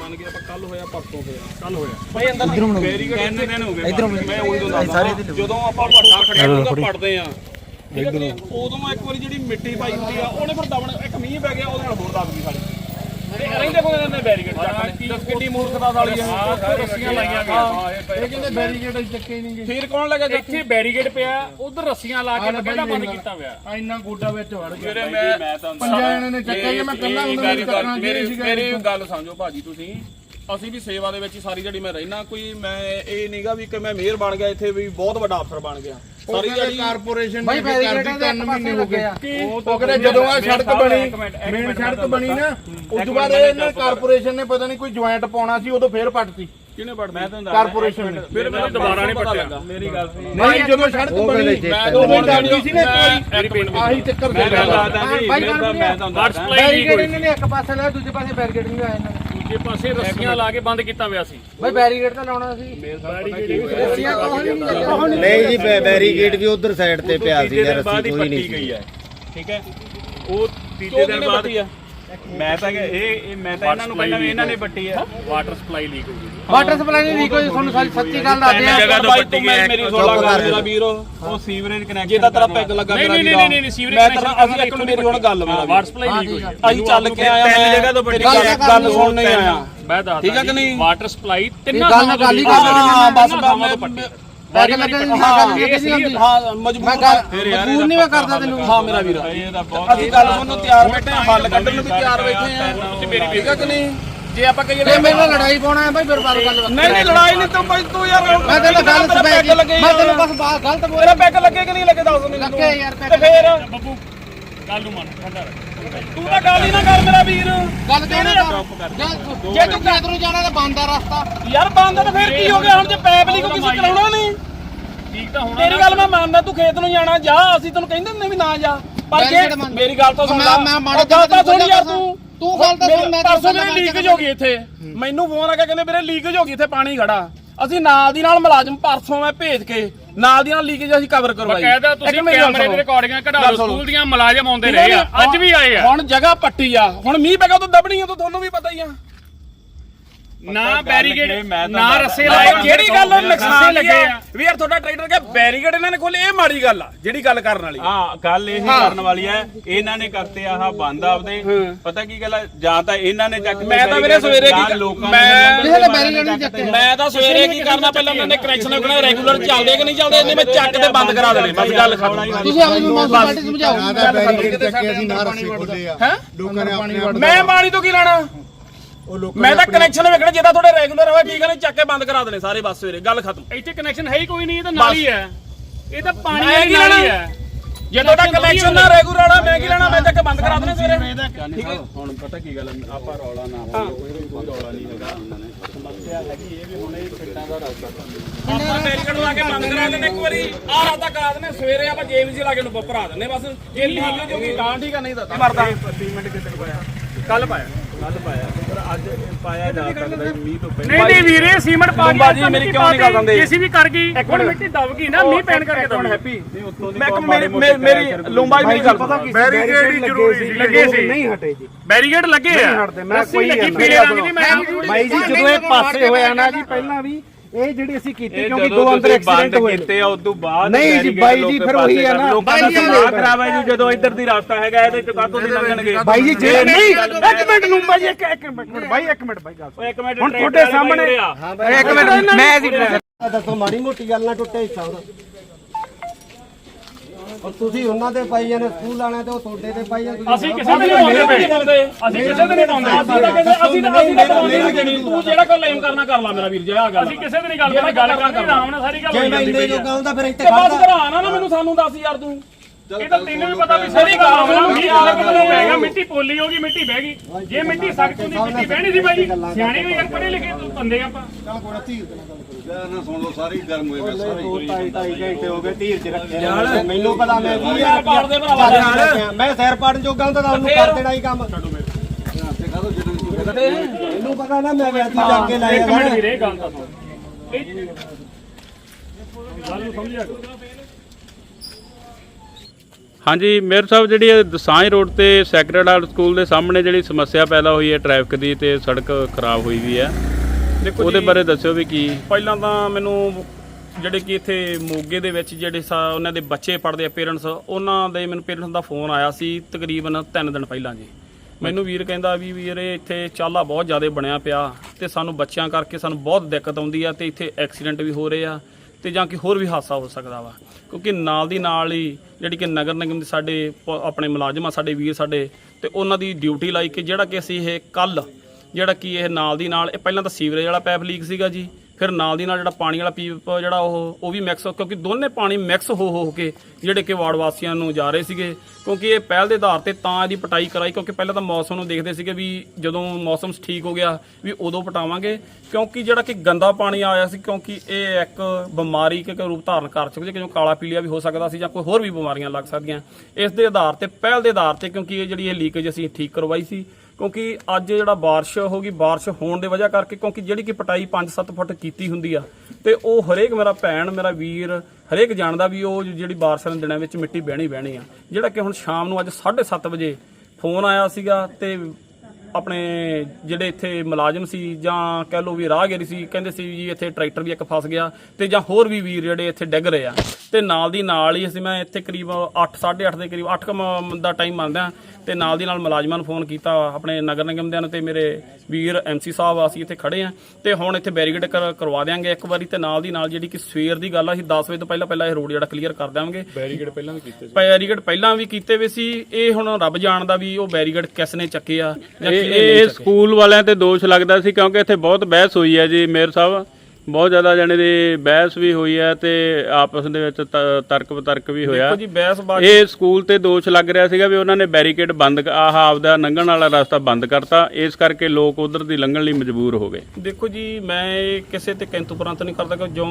ਮੰਨ ਕੇ ਆਪਾਂ ਕੱਲ ਹੋਇਆ ਪਰਸੋਂ ਹੋਇਆ ਕੱਲ ਹੋਇਆ। ਕਿੰਨੇ ਦਿਨ ਹੋ ਗਏ ਮੈਂ ਉਹੀ ਤੋਂ ਜਦੋਂ ਆਪਾਂ ਵੱਡਾ ਖੜਿਆ ਉਹਦਾ ਪੜਦੇ ਆ? ਉਦੋਂ ਇੱਕ ਵਾਰੀ ਜਿਹੜੀ ਮਿੱਟੀ ਪਾਈ ਹੁੰਦੀ ਆ ਉਹਨੇ ਫਿਰ ਦਬਣ ਇੱਕ ਮੀਂਹ ਪੈ ਗਿਆ ਉਹਦੇ ਨਾਲ ਹੋਰ ਦਬ ਗਈ ਸਾਡੀ ਰਹਿੰਦੇ ਕੋਲ ਨੇ ਬੈਰੀਕੇਡ ਚੱਕ ਦੱਸ ਕਿੰਨੀ ਮੂਰਖਤਾ ਵਾਲੀ ਆ। ਉੱਥੇ ਰੱਸੀਆਂ ਲਾਈਆਂ ਗਈਆਂ। ਇਹ ਕਹਿੰਦੇ ਬੈਰੀਕੇਡ ਚੱਕੇ ਹੀ ਨਹੀਂ ਫਿਰ ਕੌਣ ਲੱਗਾ ਇੱਥੇ ਬੈਰੀਕੇਡ ਪਿਆ ਉਧਰ ਰੱਸੀਆਂ ਲਾ ਕੇ ਪਹਿਲਾਂ ਬੰਦ ਕੀਤਾ ਹੋਇਆ। ਆ ਇੰਨਾ ਗੋਡਾ ਵਿੱਚ ਵੜ ਗਿਆ। ਵੀਰੇ ਮੈਂ ਪੰਜਾਂ ਜਣਿਆਂ ਨੇ ਚੱਕਿਆ ਜੇ ਮੈਂ ਕੱਲਾ ਹੁੰਦਾ ਮੇਰੀ ਕਰਨਾ ਮੇਰੀ ਸੀਗਾ ਮੇਰੀ ਗੱਲ ਸਮਝੋ ਭਾਜੀ ਤੁਸੀਂ। ਅਸੀਂ ਵੀ ਸੇਵਾ ਦੇ ਵਿੱਚ ਸਾਰੀ ਜਿਹੜੀ ਮੈਂ ਰਹਿਣਾ ਕੋਈ ਮੈਂ ਇਹ ਨਹੀਂਗਾ ਵੀ ਕਿ ਮੈਂ ਮੇਅਰ ਬਣ ਗਿਆ ਇੱਥੇ ਵੀ ਬਹੁਤ ਵੱਡਾ ਅਫਸਰ ਬਣ ਗਿਆ। ਸਾਰੀ ਜਿਹੜੀ ਕਾਰਪੋਰੇਸ਼ਨ ਨੇ ਕਰਦੀ ਤਿੰਨ ਮਹੀਨੇ ਹੋ ਗਏ। ਉਹ ਕਹਿੰਦੇ ਜਦੋਂ ਆ ਸੜਕ ਬਣੀ ਮੇਨ ਸੜਕ ਬਣੀ ਨਾ ਉਸ ਤੋਂ ਬਾਅਦ ਇਹਨਾਂ ਕਾਰਪੋਰੇਸ਼ਨ ਨੇ ਪਤਾ ਨਹੀਂ ਕੋਈ ਜੁਆਇੰਟ ਪਾਉਣਾ ਸੀ ਉਦੋਂ ਫੇਰ ਪੱਟਤੀ। ਕਿਹਨੇ ਪੜ ਮੈਂ ਤੁਹਾਨੂੰ ਕਾਰਪੋਰੇਸ਼ਨ ਨੇ। ਫਿਰ ਮੈਨੂੰ ਦੁਬਾਰਾ ਨਹੀਂ ਪਟਿਆ। ਮੇਰੀ ਗੱਲ ਸੁਣੋ। ਨਹੀਂ ਜਦੋਂ ਸੜਕ ਬਣੀ ਉਦੋਂ ਜਾਂਦੀ ਸੀ ਨਾ ਇੱਕ ਵਾਰੀ। ਆਹੀ ਚੱਕਰ ਮੈਂ ਚੱਲਿਆ। ਗੱਲ ਦੱਸਦਾ ਜੀ ਮੈਂ ਤਾਂ ਮੈਂ ਤੁਹਾਨੂੰ ਦੱਸਦਾ। ਬੈਰੀਕੇਡ ਇਹਨਾਂ ਨੇ ਇੱਕ ਪਾਸੇ ਲਾਇਆ ਦੂਜੇ ਪਾਸੇ ਬੈਰੀਕੇਡ ਨਹੀਂ ਲਾਇਆ ਇਹਨਾਂ। ਨੇ ਦੂਜੇ ਪਾਸੇ ਰੱਸੀਆਂ ਲਾ ਕੇ ਬੰਦ ਕੀਤਾ ਹੋਇਆ ਸੀ। ਬਈ ਬੈਰੀਕੇਡ ਤਾਂ ਲਾਉਣਾ ਸੀ। ਰੱਸੀਆਂ ਕੋਹ ਨਹੀਂ ਲੱਗਿਆ ਨਹੀਂ ਜੀ ਬੈ- ਬੈਰੀਕੇਡ ਵੀ ਉਧਰ ਸਾਈਡ ਤੇ ਪਿਆ ਸੀ ਯਾਰ ਅਸੀਂ ਕੋਈ ਨਹੀਂ ਪੱਟੀ ਸੀ। ਗਈ ਹੈ। ਠੀਕ ਹੈ। ਉਹ ਤੀਜੇ ਦਿਨ ਬਾਅਦ ਮੈਂ ਤਾਂ ਕਿਹਾ ਇਹ ਇਹ ਮੈਂ ਤਾਂ ਇਹਨਾਂ ਨੂੰ ਕਹਿੰਦਾ ਵੀ ਇਹਨਾਂ ਨੇ ਪੱਟੀ ਹੈ ਵਾਟਰ ਸਪਲਾਈ ਲੀਕ ਹੋ ਗਈ ਵਾਟਰ ਸਪਲਾਈ ਨਹੀਂ ਲੀਕ ਹੋਈ ਤੁਹਾਨੂੰ ਸਾਰੀ ਸੱਚੀ ਗੱਲ ਦੱਸਦੇ ਆ ਜਗ੍ਹਾ ਤੋਂ ਪੱਟੀ ਗਈ ਮੇਰੀ ਸੋਲਾ ਗੱਲ ਮੇਰਾ ਵੀਰ। ਉਹ ਸੀਵਰੇਜ ਕਨੈਕਸ਼ਨ ਜੇ ਤਾਂ ਤੇਰਾ ਪੈਗ ਲੱਗਾ ਮੇਰਾ ਨਹੀਂ ਨਹੀਂ ਨਹੀਂ ਨਹੀਂ ਸੀਵਰੇਜ ਮੈਂ ਤਾਂ ਅਸੀਂ ਇੱਕ ਮੇਰੀ ਹੁਣ ਗੱਲ ਮੇਰਾ ਵਾਟਰ ਸਪਲਾਈ ਲੀਕ ਹੋਈ। ਅਸੀਂ ਚੱਲ ਕੇ ਆਇਆ ਮੈਂ। ਜਗ੍ਹਾ ਤੋਂ ਪੱਟੀ ਗੱਲ ਗੱਲ ਸੁਣ ਨਹੀਂ ਆਇਆ। ਮੈਂ ਦੱਸਦਾ ਠੀਕ ਹੈ ਕਿ ਨਹੀਂ? ਵਾਟਰ ਸਪਲਾਈ ਤਿੰਨਾਂ ਗੱਲ ਨਾਲ ਗੱਲ ਹੀ ਕਰ ਹਾਂ ਬਸ ਮੈਂ ਬੈਗ ਲੱਗੇ ਨਹੀਂ ਗੱਲ ਨਹੀਂ ਹੁੰਦੀ ਹਾਂ ਮਜਬੂਰ ਮੈਂ ਗੱਲ ਮਜਬੂਰ ਨਹੀਂ ਮੈਂ ਕਰਦਾ ਤੈਨੂੰ। ਹਾਂ ਮੇਰਾ ਵੀਰ। ਅਸੀਂ ਗੱਲ ਸੁਣਨ ਨੂੰ ਤਿਆਰ ਬੈਠੇ ਆ ਹੱਲ ਕੱਢਣ ਨੂੰ ਵੀ ਤਿਆਰ ਬੈਠੇ ਆ ਤੁਸੀਂ ਮੇਰੀ ਠੀਕ ਹੈ ਕਿ ਨਹੀਂ? ਜੇ ਆਪਾਂ ਕਹੀਏ ਤੇ ਮੇਰੇ ਨਾਲ ਲੜਾਈ ਪਾਉਣਾ ਹੈ ਭਾਈ ਫਿਰ ਬਾਰ ਗੱਲ ਨਹੀਂ ਨਹੀਂ ਲੜਾਈ ਨਹੀਂ ਤੂੰ ਬਾਈ ਤੂੰ ਯਾਰ ਮੈਂ ਤੈਨੂੰ ਗੱਲ ਸਪੈਕ ਮੈਂ ਤੈਨੂੰ ਬਸ ਬਾਤ ਗਲਤ ਬੋਲ ਤੇਰਾ ਪੈਗ ਲੱਗੇ ਕਿ ਨਹੀਂ ਲੱਗੇ ਦੱਸ ਮੈਨੂੰ। ਲੱਗੇ ਯਾਰ ਤੇ ਪੈਕ ਫੇਰ ਬੱਬੂ ਗੱਲ ਨੂੰ ਮੰਨ ਠੰਡਾ ਤੂੰ ਤਾਂ ਗੱਲ ਹੀ ਨਾ ਕਰ ਮੇਰਾ ਵੀਰ। ਗੱਲ ਕਿਹਨੇ ਕਰ? ਜੇ ਤੂੰ ਕੈਦਰੋਂ ਜਾਣਾ ਤਾਂ ਬੰਦ ਆ ਰਸਤਾ। ਯਾਰ ਬੰਦ ਤਾਂ ਫੇਰ ਕੀ ਹੋ ਗਿਆ? ਹੁਣ ਜੇ ਪੈਪ ਲੀਕ ਕਿਸੇ ਕਰਾਉਣਾ ਨਹੀਂ। ਠੀਕ ਤਾਂ ਹੋਣਾ ਤੇਰੀ ਗੱਲ ਮੈਂ ਮੰਨਦਾ ਤੂੰ ਖੇਤ ਨੂੰ ਜਾਣਾ ਜਾ। ਅਸੀਂ ਤੈਨੂੰ ਕਹਿੰਦੇ ਹੁੰਦੇ ਵੀ ਨਾ ਜਾ। ਪਰ ਜੇ ਮੇਰੀ ਗੱਲ ਤਾਂ ਸੁਣ ਲੈ। ਮੈਂ- ਮੈਂ ਮਾੜਾ ਗੱਲ ਤਾਂ ਸੁਣ ਯਾਰ। ਤੂੰ। ਤੂੰ ਗੱਲ ਤਾਂ ਸੁਣ, ਮੈਂ ਪਰਸੋਂ ਮੇਰੀ ਲੀਕੇਜ ਹੋ ਗਈ ਇੱਥੇ। ਮੈਨੂੰ ਫੋਨ ਆ ਕੇ ਕਹਿੰਦੇ ਵੀਰੇ ਲੀਕੇਜ ਹੋ ਗਈ ਇੱਥੇ ਪਾਣੀ ਖੜਾ। ਅਸੀਂ ਨਾਲ ਦੀ ਨਾਲ ਮੁਲਾਜ਼ਮ ਪਰਸੋਂ ਮੈਂ ਭੇਜ ਕੇ ਨਾਲ ਦੀ ਨਾਲ ਲੀਕੇਜ ਅਸੀਂ ਕਵਰ ਕਰਵਾਈ। ਬਕਾਇਦਾ ਤੁਸੀਂ ਕੈਮਰੇ ਦੀ ਰਿਕਾਰਡਿੰਗਾਂ ਕਢਾ ਲਓ ਸਕੂਲ ਦੀਆਂ ਮੁਲਾਜ਼ਮ ਆਉਂਦੇ ਰਹੇ ਆ। ਅੱਜ ਵੀ ਆਏ ਆ। ਹੁਣ ਜਗ੍ਹਾ ਪੱਟੀ ਆ। ਹੁਣ ਮੀਂਹ ਪੈਗਾ ਤਾਂ ਦਬਣੀ ਆ ਤਾਂ ਤੁਹਾਨੂੰ ਵੀ ਪਤਾ ਹੀ ਆ। ਨਾ ਬੈਰੀਗੇਡ ਨਾ ਰੱਸੇ ਲਾਏ ਜਿਹੜੀ ਗੱਲ ਉਹ ਨੁਕਸਾਨ ਲੱਗੇ ਆ। ਵੀ ਯਾਰ ਤੁਹਾਡਾ ਟਰੈਕਟਰ ਕੇ ਬੈਰੀਕੇਡ ਇਹਨਾਂ ਨੇ ਖੋਲੇ ਇਹ ਮਾੜੀ ਗੱਲ ਆ ਜਿਹੜੀ ਗੱਲ ਕਰਨ ਵਾਲੀ ਹਾਂ ਗੱਲ ਇਹ ਕਰਨ ਵਾਲੀ ਹੈ ਇਹਨਾਂ ਨੇ ਕਰਤੇ ਆਹ ਬੰਦ ਆਪਦੇ। ਪਤਾ ਕੀ ਗੱਲ ਹੈ ਜਾਂ ਤਾਂ ਇਹਨਾਂ ਨੇ ਚੱਕ ਮੈਂ ਤਾਂ ਵੀਰੇ ਸਵੇਰੇ ਕੀ ਮੈਂ ਨੇ ਮੈਂ ਤਾਂ ਸਵੇਰੇ ਕੀ ਕਰਨਾ ਪਹਿਲਾਂ ਉਹਨਾਂ ਨੇ ਕਨੈਕਸ਼ਨ ਲੱਗਣਾ ਰੈਗੂਲਰ ਚੱਲਦੇ ਕਿ ਨਹੀਂ ਚੱਲਦੇ? ਇਹਨੇ ਮੈਂ ਚੱਕ ਤੇ ਬੰਦ ਕਰਾ ਦੇਣੇ ਬਸ ਗੱਲ ਖਤਮ ਤੁਸੀਂ ਆਪਣੀ ਮਿਊਨਿਸਪੈਲਿਟੀ ਸਮਝਾਓ। ਚੱਕੇ ਅਸੀਂ ਨਾ ਰੱਸੀ ਖੋਲੇ ਆ। ਹੈ? ਲੋਕਾਂ ਨੇ ਆਪਣੇ ਮੈਂ ਪਾਣੀ ਤੋਂ ਕੀ ਲੈਣਾ? ਮੈਂ ਤਾਂ ਕਨੈਕਸ਼ਨ ਵੇਖਣਾ ਜੇ ਤਾਂ ਤੁਹਾਡੇ ਰੈਗੂਲਰ ਹੋਵੇ ਠੀਕ ਹੈ ਨਹੀਂ ਚੱਕ ਕੇ ਬੰਦ ਕਰਾ ਦੇਣੇ ਸਾਰੇ ਬਸ ਸਵੇਰੇ ਗੱਲ ਖਤਮ। ਇੱਥੇ ਕਨੈਕਸ਼ਨ ਹੈ ਹੀ ਕੋਈ ਨਹੀਂ ਇਹ ਤਾਂ ਨਾਲੀ ਹੈ ਇਹ ਤਾਂ ਪਾਣੀ ਕੀ ਨਾਲੀ ਲੈਣਾ? ਹੈ ਜੇ ਤੁਹਾਡਾ ਕਨੈਕਸ਼ਨ ਨਾ ਰੈਗੂਲਰ ਵਾਲਾ ਮੈਂ ਕੀ ਲੈਣਾ? ਮੈਂ ਚੱਕ ਕੇ ਬੰਦ ਕਰਾ ਦੇਣੇ ਸਵੇਰੇ। ਠੀਕ ਹੈ ਹੁਣ ਪਤਾ ਕੀ ਗੱਲ ਹੈ, ਆਪਾਂ ਰੌਲਾ ਨਾ ਪਾਈਏ ਕੋਈ ਰੌਲਾ ਨਹੀਂ ਹੈਗਾ ਉਹਨਾਂ ਨੇ। ਸਮੱਸਿਆ ਹੈਗੀ ਇਹ ਵੀ ਹੁਣ ਇਹ ਪਿੰਡਾਂ ਦਾ ਰਸਤਾ ਆਪਾਂ ਬੈਰੀਕੇਡ ਲਾ ਕੇ ਬੰਦ ਕਰਾ ਦਿੰਦੇ ਇੱਕ ਵਾਰੀ ਆਹ ਰਾਤਾ ਕਰਾ ਦਿੰਦੇ ਸਵੇਰੇ ਆਪਾਂ ਜੇਬੀਸੀ ਲਾ ਕੇ ਨੂੰ ਭਰਾ ਦਿੰਦੇ ਬਸ। ਜੇ ਲੀਕ ਜੋ ਕੀ ਤਾਂ ਠੀਕ ਆ ਨਹੀਂ ਤਾਂ। ਮਰਦਾ ਪੇਮੈਂਟ ਕਿੱਥੇ ਪਾਇਆ ਕੱਲ ਪਾਇਆ। ਕੱਲ ਪਾਇਆ ਪਰ ਅੱਜ ਪਾਇਆ ਜਾ ਸਕਦਾ ਹੈ ਮੀਂਹ ਤੋਂ ਪਹਿਲਾਂ। ਨਹੀਂ ਨਹੀਂ ਵੀਰੇ ਸੀਮੈਂਟ ਪਾ ਲੰਬਾ ਜੀ, ਮੇਰੀ ਕਿਉਂ ਨਹੀਂ ਗੱਲ ਸੁਣਦੇ? ਜੇ ਵੀ ਕਰ ਗਈ ਹੁਣ ਮਿੱਟੀ। ਦਬ ਗਈ ਨਾ ਮੀਂਹ ਪੈਣ ਕਰਕੇ ਦਬ ਗਈ। ਹੈਪੀ ਨਹੀਂ ਉੱਤੋਂ ਦੀ ਮੈਂ ਬਹੁਤ ਮੇਰੀ ਮਾੜੇ ਮੋਟੇ ਮੇਰੀ ਲੰਬਾਈ ਮੇਰੀ ਗੱਲ ਸੁਣੋ। ਬੈਰੀਕੇਡ ਹੀ ਜ਼ਰੂਰੀ ਸੀ? ਲੱਗੇ ਸੀ? ਨਹੀਂ ਹਟੇ ਜੀ। ਬੈਰੀਗੇਡ ਲੱਗੇ ਆ। ਹਟਦੇ ਮੈਂ ਕੋਈ ਲੱਗੀ ਨਹੀਂ ਪੀਲੇ ਰੰਗ ਦੀ ਮੈਂ ਬਾਈ ਜੀ ਜਦੋਂ ਇਹ ਪਾਸੇ ਹੋਇਆ ਨਾ ਜੀ ਪਹਿਲਾਂ ਵੀ ਇਹ ਜਿਹੜੀ ਅਸੀਂ ਕੀਤੀ ਕਿਉਂਕਿ ਦੋ ਅੰਦਰ ਐਕਸੀਡੈਂਟ ਹੋਏ ਕੀਤੇ ਆ ਉਸ ਤੋਂ ਬਾਅਦ ਨਹੀਂ ਜੀ, ਬਾਈ ਜੀ, ਫਿਰ ਉਹੀ ਹੈ ਨਾ, ਲੋਕਾਂ ਬਾਈ ਦਾ ਜੀ, ਸਮਾਂ ਖਰਾਬ ਹੈ ਜੀ ਜਦੋਂ ਇੱਧਰ ਦੀ ਰਸਤਾ ਹੈਗਾ ਇਹਦੇ ਚ ਕਾਹਤੋਂ ਦੀ ਲੰਘਣਗੇ? ਬਾਈ ਜੀ ਜੇ ਨਹੀਂ ਇੱਕ ਮਿੰਟ ਨੂੰ ਬਾਈ ਇੱਕ ਇੱਕ ਮਿੰਟ ਬਾਈ ਇੱਕ ਮਿੰਟ ਬਾਈ ਗੱਲ ਇੱਕ ਮਿੰਟ ਹੁਣ ਤੁਹਾਡੇ ਸਾਹਮਣੇ ਆ। ਇੱਕ ਮਿੰਟ ਮੈਂ ਜੀ ਦੱਸੋ ਮਾੜੀ ਮੋਟੀ ਗੱਲ ਨਾਲ ਟੁੱਟੇ ਹਿੱਸਾ ਉਹਦਾ ਔਰ ਤੁਸੀਂ ਉਹਨਾਂ ਦੇ ਪਾਈ ਜਾਂਦੇ ਸਕੂਲ ਵਾਲਿਆਂ ਤੇ ਉਹ ਤੁਹਾਡੇ ਤੇ ਪਾਈ ਜਾਂਦੇ ਅਸੀਂ ਕਿਸੇ ਦੇ ਨਹੀਂ ਪਾਉਂਦੇ ਪਏ ਅਸੀਂ ਕਿਸੇ ਦੇ ਨਹੀਂ ਪਾਉਂਦੇ ਅਸੀਂ ਤਾਂ ਕਹਿੰਦੇ ਅਸੀਂ ਤਾਂ ਅਸੀਂ ਤਾਂ ਪਾਉਂਦੇ ਨਹੀਂ ਦੇਣੀ ਤੂੰ ਜਿਹੜਾ ਕਲੇਮ ਕਰਨਾ ਕਰ ਲੈ ਮੇਰਾ ਵੀਰ ਜੇ ਆ ਗੱਲ ਅਸੀਂ ਕਿਸੇ ਦੇ ਨਹੀਂ ਗੱਲ ਕਰਦੇ ਗੱਲ ਆਰਾਮ ਨਾਲ ਸਾਰੀ ਗੱਲ ਜੇ ਮੈਂ ਇੰਨੇ ਜੋਗਾ ਹੁੰਦਾ ਫਿਰ ਇੱਥੇ ਤੇ ਬਸ ਖੜਦਾ ਕਰਾ ਨਾ ਨਾ ਮੈਨੂੰ ਸਾਨੂੰ ਦੱਸ ਯਾਰ ਤੂੰ। ਇਹ ਤਾਂ ਤੈਨੂੰ ਵੀ ਪਤਾ ਵੀ ਸਾਰੀ ਗੱਲ ਹੋਣਾ ਮੀਂਹ ਆਲਾ ਕਦੋਂ ਪੈ ਗਿਆ ਮਿੱਟੀ ਪੋਲੀ ਹੋ ਗਈ ਮਿੱਟੀ ਬਹਿ ਗਈ। ਜੇ ਮਿੱਟੀ ਸਖਤ ਹੁੰਦੀ ਮਿੱਟੀ ਬਹਿਣੀ ਸੀ ਬਾਈ ਸਿਆਣੇ ਵੀ ਯਾਰ ਪੜ੍ਹੇ ਲਿਖੇ ਤੂੰ ਬੰਦੇ ਆਪਾਂ। ਨਾ ਸੁਣ ਲਓ ਸਾਰੇ ਹੀ ਗਰਮ ਹੋਏ ਪਏ ਸਾਰੇ ਹੀ। ਢਾਈ ਢਾਈ ਘੰਟੇ ਹੋ ਗਏ ਧੀਰ ਚ ਰੱਖਿਆ ਮੈਨੂੰ ਪਤਾ ਮੈਂ ਵੀ ਯਾਰ ਪਾੜ ਦੇ ਭਰਾਵਾ। ਮੈਂ ਸਿਰ ਪਾੜਨ ਜੋਗਾ ਹੁੰਦਾ ਤਾਂ ਉਹਨੂੰ ਕਰ ਦੇਣਾ ਹੀ ਕੰਮ। ਤੇ। ਕਾਹਦੋਂ ਜਦੋਂ ਤੂੰ ਕਹਿੰਦਾ। ਮੈਨੂੰ ਪਤਾ ਨਾ ਮੈਂ ਵਿਆਜੀ ਚੱਕ ਕੇ ਲਾਇਆ ਇੱਕ ਮਿੰਟ ਵੀਰੇ ਗੱਲ ਤਾਂ ਸੁਣ। ਇਹ ਗੱਲ ਨੂੰ ਸਮਝਿਆ ਕਰੋ। ਹਾਂਜੀ ਮੇਰ ਸਾਹਿਬ ਜਿਹੜੀ ਇਹ ਦਸਾਂਝ ਰੋਡ ਤੇ ਸੈਕਰਡ ਹਾਰਟ ਸਕੂਲ ਦੇ ਸਾਹਮਣੇ ਜਿਹੜੀ ਸਮੱਸਿਆ ਪੈਦਾ ਹੋਈ ਹੈ ਟ੍ਰੈਫਿਕ ਦੀ ਤੇ ਸੜਕ ਖਰਾਬ ਹੋਈ ਵੀ ਹੈ। ਦੇਖੋ ਉਹਦੇ ਜੀ, ਬਾਰੇ ਦੱਸਿਓ ਵੀ ਕੀ। ਪਹਿਲਾਂ ਤਾਂ ਮੈਨੂੰ ਜਿਹੜੇ ਕਿ ਇੱਥੇ ਮੋਗੇ ਦੇ ਵਿੱਚ ਜਿਹੜੇ ਸਾ ਉਹਨਾਂ ਦੇ ਬੱਚੇ ਪੜ੍ਹਦੇ ਆ ਪੇਰੈਂਟਸ ਉਹਨਾਂ ਦੇ ਮੈਨੂੰ ਪੇਰੈਂਟਸ ਦਾ ਫੋਨ ਆਇਆ ਸੀ ਤਕਰੀਬਨ 3 ਦਿਨ ਪਹਿਲਾਂ ਜੀ। ਮੈਨੂੰ ਵੀਰ ਕਹਿੰਦਾ ਵੀ ਵੀਰੇ ਇੱਥੇ ਚਾਲਾ ਬਹੁਤ ਜ਼ਿਆਦਾ ਬਣਿਆ ਪਿਆ ਤੇ ਸਾਨੂੰ ਬੱਚਿਆਂ ਕਰਕੇ ਸਾਨੂੰ ਬਹੁਤ ਦਿੱਕਤ ਆਉਂਦੀ ਆ ਤੇ ਇੱਥੇ ਐਕਸੀਡੈਂਟ ਵੀ ਹੋ ਰਹੇ ਆ ਤੇ ਜਾਂ ਕਿ ਹੋਰ ਵੀ ਹਾਦਸਾ ਹੋ ਸਕਦਾ ਵਾ। ਕਿਉਂਕਿ ਨਾਲ ਦੀ ਨਾਲ ਹੀ ਜਿਹੜੀ ਕਿ ਨਗਰ ਨਿਗਮ ਦੇ ਸਾਡੇ ਪ- ਆਪਣੇ ਮੁਲਾਜ਼ਮ ਆ ਸਾਡੇ ਵੀਰ ਸਾਡੇ ਤੇ ਉਹਨਾਂ ਦੀ ਡਿਊਟੀ ਲਾਈ ਕਿ ਜਿਹੜਾ ਕਿ ਅਸੀਂ ਇਹ ਕੱਲ ਜਿਹੜਾ ਕਿ ਇਹ ਨਾਲ ਦੀ ਨਾਲ, ਇਹ ਪਹਿਲਾਂ ਤਾਂ ਸੀਵਰੇਜ ਵਾਲਾ ਪਾਈਪ ਲੀਕ ਸੀਗਾ ਜੀ, ਫਿਰ ਨਾਲ ਦੀ ਨਾਲ ਜਿਹੜਾ ਪਾਣੀ ਵਾਲਾ ਪੀਪ ਜਿਹੜਾ ਉਹ ਉਹ ਵੀ ਮਿਕਸ ਕਿਉਂਕਿ ਦੋਨੇ ਪਾਣੀ ਮਿਕਸ ਹੋ ਹੋ ਕੇ ਜਿਹੜੇ ਕਿ ਵਾਰਡ ਵਾਸੀਆਂ ਨੂੰ ਜਾ ਰਹੇ ਸੀਗੇ, ਕਿਉਂਕਿ ਇਹ ਪਹਿਲ ਦੇ ਆਧਾਰ ਤੇ ਤਾਂ ਇਹਦੀ ਪਟਾਈ ਕਰਾਈ, ਕਿਉਂਕਿ ਪਹਿਲਾਂ ਤਾਂ ਮੌਸਮ ਨੂੰ ਦੇਖਦੇ ਸੀਗੇ ਵੀ ਜਦੋਂ ਮੌਸਮ ਠੀਕ ਹੋ ਗਿਆ, ਵੀ ਉਦੋਂ ਪਟਾਵਾਂਗੇ, ਕਿਉਂਕਿ ਜਿਹੜਾ ਕਿ ਗੰਦਾ ਪਾਣੀ ਆਇਆ ਸੀ, ਕਿਉਂਕਿ ਇਹ ਇੱਕ ਬਿਮਾਰੀ ਕਿ ਰੂਪ ਧਾਰਨ ਕਰ ਸਕਦੀ ਹੈ ਜਿਵੇਂ ਕਾਲਾ ਪੀਲੀਆ ਵੀ ਹੋ ਸਕਦਾ ਸੀ ਜਾਂ ਕੋਈ ਹੋਰ ਵੀ ਬਿਮਾਰੀਆਂ ਲੱਗ ਸਕਦੀਆਂ। ਇਸ ਦੇ ਆਧਾਰ ਤੇ, ਪਹਿਲ ਦੇ ਆਧਾਰ ਤੇ ਕਿਉਂਕਿ ਇਹ ਜਿਹੜੀ ਇਹ ਲੀਕੇਜ ਅਸੀਂ ਠੀਕ ਕਰਵਾਈ ਸੀ ਕਿਉਂਕਿ ਅੱਜ ਜਿਹੜਾ ਬਾਰਿਸ਼ ਹੋ ਗਈ ਬਾਰਿਸ਼ ਹੋਣ ਦੇ ਵਜ੍ਹਾ ਕਰਕੇ ਕਿਉਂਕਿ ਜਿਹੜੀ ਕਿ ਪਟਾਈ 5-7 ਫੁੱਟ ਕੀਤੀ ਹੁੰਦੀ ਆ, ਤੇ ਉਹ ਹਰੇਕ ਮੇਰਾ ਭੈਣ, ਮੇਰਾ ਵੀਰ, ਹਰੇਕ ਜਾਣਦਾ ਵੀ ਉਹ ਜਿਹੜੀ ਬਾਰਿਸ਼ ਦੇ ਦਿਨਾਂ ਵਿੱਚ ਮਿੱਟੀ ਬਹਿਣੀ ਬਹਿਣੀ ਆ। ਜਿਹੜਾ ਕਿ ਹੁਣ ਸ਼ਾਮ ਨੂੰ ਅੱਜ 7:30 ਵਜੇ ਫੋਨ ਆਇਆ ਸੀਗਾ ਤੇ ਆਪਣੇ ਜਿਹੜੇ ਇੱਥੇ ਮੁਲਾਜ਼ਮ ਸੀ ਜਾਂ ਕਹਿ ਲਓ ਵੀ ਰਾਹਗੀਰ ਸੀ ਕਹਿੰਦੇ ਸੀ ਜੀ ਇੱਥੇ ਟਰੈਕਟਰ ਵੀ ਇੱਕ ਫਸ ਗਿਆ ਤੇ ਜਾਂ ਹੋਰ ਵੀ ਵੀਰ ਜਿਹੜੇ ਇੱਥੇ ਡਿੱਗ ਰਹੇ ਆ। ਤੇ ਨਾਲ ਦੀ ਨਾਲ ਹੀ ਅਸੀਂ ਮੈਂ ਇੱਥੇ ਕਰੀਬ 8 8:30 ਦੇ ਕਰੀਬ 8 ਦਾ ਟਾਈਮ ਮੰਨਦਾ ਤੇ ਨਾਲ ਦੀ ਨਾਲ ਮੁਲਾਜ਼ਮਾਂ ਨੂੰ ਫੋਨ ਕੀਤਾ ਆਪਣੇ ਨਗਰ ਨਿਗਮ ਦੇ ਤੇ ਮੇਰੇ ਵੀਰ ਐਮਸੀ ਸਾਹਿਬ ਅਸੀਂ ਇੱਥੇ ਖੜੇ ਆ ਤੇ ਹੁਣ ਇੱਥੇ ਕਰ- ਕਰਵਾ ਦਿਆਂਗੇ ਇੱਕ ਵਾਰੀ ਤੇ ਨਾਲ ਦੀ ਨਾਲ ਜਿਹੜੀ ਕਿ ਸਵੇਰ ਦੀ ਗੱਲ ਆ ਅਸੀਂ 10 ਵਜੇ ਤੋਂ ਪਹਿਲਾਂ ਪਹਿਲਾਂ ਇਹ ਰੋਡ ਜਿਹੜਾ ਕਲੀਅਰ ਕਰ ਦਿਆਂਗੇ। ਬੈਰੀਕੇਡ ਪਹਿਲਾਂ ਵੀ ਕੀਤੇ ਬੈਰੀਕੇਡ ਪਹਿਲਾਂ ਵੀ ਕੀਤੇ ਵੇ ਸੀ। ਇਹ ਹੁਣ ਰੱਬ ਜਾਣਦਾ ਵੀ ਉਹ ਬੈਰੀਕੇਡ ਕਿਸ ਨੇ ਚੱਕੇ ਆ ਜਾਂ ਇਹ ਇਹ। ਸਕੂਲ ਵਾਲਿਆਂ ਤੇ ਦੋਸ਼ ਲੱਗਦਾ ਸੀ ਕਿਉਂਕਿ ਇੱਥੇ ਬਹੁਤ ਬਹਿਸ ਹੋਈ ਹੈ ਜੀ ਮੇਅਰ ਸਾਹਿਬ ਬਹੁਤ ਜ਼ਿਆਦਾ ਜਾਣੇ ਦੀ ਬਹਿਸ ਵੀ ਹੋਈ ਹੈ ਤੇ ਆਪਸ ਦੇ ਵਿੱਚ ਤ- ਤਰਕ ਵਿਤਰਕ ਵੀ ਹੋਇਆ। ਦੇਖੋ ਜੀ ਬਹਿਸਬਾਜ਼ੀ ਇਹ ਸਕੂਲ ਤੇ ਦੋਸ਼ ਲੱਗ ਰਿਹਾ ਸੀਗਾ ਵੀ ਉਹਨਾਂ ਨੇ ਬੈਰੀਕੇਡ ਬੰਦ ਆਹ ਆਪਦਾ ਲੰਘਣ ਵਾਲਾ ਰਸਤਾ ਬੰਦ ਕਰਤਾ। ਇਸ ਕਰਕੇ ਲੋਕ ਉਧਰ ਦੀ ਲੰਘਣ ਲਈ ਮਜਬੂਰ ਹੋ ਗਏ। ਦੇਖੋ ਜੀ ਮੈਂ ਇਹ ਕਿਸੇ ਤੇ ਕਿੰਤੂ ਪ੍ਰੰਤ ਨਹੀਂ ਕਰਦਾ ਕਿ ਜੋ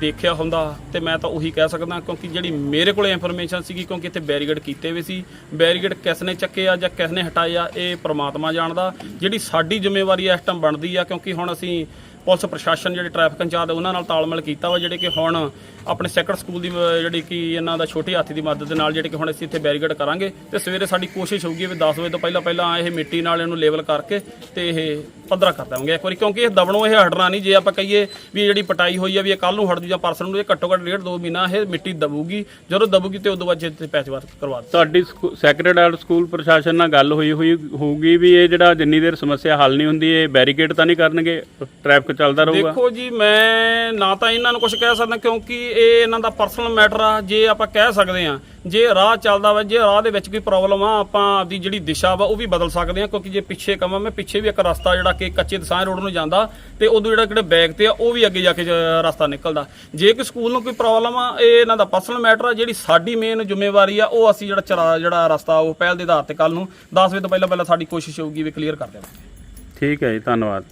ਦੇਖਿਆ ਹੁੰਦਾ ਤੇ ਮੈਂ ਤਾਂ ਉਹੀ ਕਹਿ ਸਕਦਾ ਕਿਉਂਕਿ ਜਿਹੜੀ ਮੇਰੇ ਕੋਲੇ ਇਨਫੋਰਮੇਸ਼ਨ ਸੀਗੀ ਕਿਉਂਕਿ ਇੱਥੇ ਬੈਰੀਕੇਡ ਕੀਤੇ ਹੋਏ ਸੀ। ਬੈਰੀਕੇਡ ਕਿਸ ਨੇ ਚੱਕੇ ਆ ਜਾਂ ਕਿਸ ਨੇ ਹਟਾਏ ਆ ਇਹ ਪ੍ਰਮਾਤਮਾ ਜਾਣਦਾ। ਜਿਹੜੀ ਸਾਡੀ ਜ਼ਿੰਮੇਵਾਰੀ ਇਸ ਟਾਈਮ ਬਣਦੀ ਆ ਕਿਉਂਕਿ ਹੁਣ ਅਸੀਂ ਪੁਲਿਸ ਪ੍ਰਸ਼ਾਸਨ ਜਿਹੜੇ ਟ੍ਰੈਫਿਕ ਇੰਚਾਰਜ ਉਹਨਾਂ ਨਾਲ ਤਾਲਮੇਲ ਕੀਤਾ ਵਾ ਜਿਹੜੇ ਕਿ ਹੁਣ ਆਪਣੇ ਸੈਕੰਡ ਸਕੂਲ ਦੀ ਅਹ, ਜਿਹੜੀ ਕਿ ਇਹਨਾਂ ਦਾ ਛੋਟੇ ਹਾਥੀ ਦੀ ਮਦਦ ਦੇ ਨਾਲ ਜਿਹੜੇ ਕਿ ਹੁਣ ਅਸੀਂ ਇੱਥੇ ਬੈਰੀਕੇਡ ਕਰਾਂਗੇ ਤੇ ਸਵੇਰੇ ਸਾਡੀ ਕੋਸ਼ਿਸ਼ ਹੋਊਗੀ ਵੀ 10 ਵਜੇ ਤੋਂ ਪਹਿਲਾਂ ਪਹਿਲਾਂ ਇਹ ਮਿੱਟੀ ਨਾਲ ਇਹਨੂੰ ਲੈਵਲ ਕਰਕੇ ਤੇ ਇਹ ਪੱਧਰਾ ਕਰ ਦੇਵਾਂਗੇ ਇੱਕ ਵਾਰੀ ਕਿਉਂਕਿ ਇਹ ਦਬਣੋਂ ਇਹ ਹਟਣਾ ਨਹੀਂ ਜੇ ਆਪਾਂ ਕਹੀਏ ਵੀ ਇਹ ਜਿਹੜੀ ਪਟਾਈ ਹੋਈ ਆ ਵੀ ਇਹ ਕੱਲ ਨੂੰ ਹਟ ਜੂ ਜਾਂ ਪਰਸੋਂ ਨੂੰ ਇਹ ਘੱਟੋ ਘੱਟ ਡੇਢ ਦੋ ਮਹੀਨਾ ਇਹ ਮਿੱਟੀ ਦਬੂਗੀ ਜਦੋਂ ਦਬੂਗੀ ਤੇ ਉਦੋਂ ਬਾਅਦ ਜੇ ਪੈਚ ਵਾਰ ਕਰਵਾ ਦਿੱਤਾ। ਤੁਹਾਡੀ ਸੈਕਰਡ ਹਾਰਟ ਸਕੂਲ ਪ੍ਰਸ਼ਾਸਨ ਨਾਲ ਗੱਲ ਹੋਈ ਹੋਈ ਹੋਊਗੀ ਵੀ ਇਹ ਜਿਹੜਾ ਜਿੰਨੀ ਦੇਰ ਸਮੱਸਿਆ ਹੱਲ ਨਹੀਂ ਹੁੰਦੀ ਇਹ ਬੈਰੀਕੇਡ ਤਾਂ ਨਹੀਂ ਕਰਨਗੇ? ਟ੍ਰੈਫਿਕ ਚੱਲਦਾ ਰਹੂਗਾ? ਦੇਖੋ ਜੀ ਮੈਂ ਨਾ ਤਾਂ ਇਹਨਾਂ ਨੂੰ ਕੁਝ ਕਹਿ ਸਕਦਾ ਕਿਉਂਕਿ ਇਹ ਇਹਨਾਂ ਦਾ ਪਰਸਨਲ ਮੈਟਰ ਆ, ਜੇ ਆਪਾਂ ਕਹਿ ਸਕਦੇ ਆ ਜੇ ਰਾਹ ਚੱਲਦਾ ਵਾ, ਜੇ ਰਾਹ ਦੇ ਵਿੱਚ ਕੋਈ ਪ੍ਰੋਬਲਮ ਆ, ਆਪਾਂ ਆਪਦੀ ਜਿਹੜੀ ਦਿਸ਼ਾ ਵਾ, ਉਹ ਵੀ ਬਦਲ ਸਕਦੇ ਆ ਕਿਉਂਕਿ ਜੇ ਪਿੱਛੇ ਕਵਾਂ ਮੈਂ ਪਿੱਛੇ ਵੀ ਇੱਕ ਰਸਤਾ ਜਿਹੜਾ ਕਿ ਕੱਚੇ ਦਸਾਂ ਰੋਡ ਨੂੰ ਜਾਂਦਾ, ਤੇ ਉਦੋਂ ਜਿਹੜਾ ਕਿਹੜੇ ਬੈਗ ਤੇ ਆ, ਉਹ ਵੀ ਅੱਗੇ ਜਾ ਕੇ ਰਸਤਾ ਨਿਕਲਦਾ। ਜੇ ਕੋਈ ਸਕੂਲ ਨੂੰ ਕੋਈ ਪ੍ਰੋਬਲਮ ਆ, ਇਹ ਇਹਨਾਂ ਦਾ ਪਰਸਨਲ ਮੈਟਰ ਆ, ਜਿਹੜੀ ਸਾਡੀ ਮੇਨ ਜ਼ਿੰਮੇਵਾਰੀ ਆ, ਉਹ ਅਸੀਂ ਜਿਹੜਾ ਚਰਾ ਜਿਹੜਾ ਰਸਤਾ, ਉਹ ਪਹਿਲ ਦੇ ਆਧਾਰ ਤੇ ਕੱਲ ਨੂੰ 10 ਵਜੇ ਤੋਂ ਪਹਿਲਾਂ ਪਹਿਲਾਂ ਸਾਡੀ ਕੋਸ਼ਿਸ਼ ਹੋਊਗੀ ਵੀ ਕਲੀਅਰ ਕਰ ਦੇਵਾਂਗੇ ਠੀਕ ਹੈ ਜੀ, ਧੰਨਵਾਦ।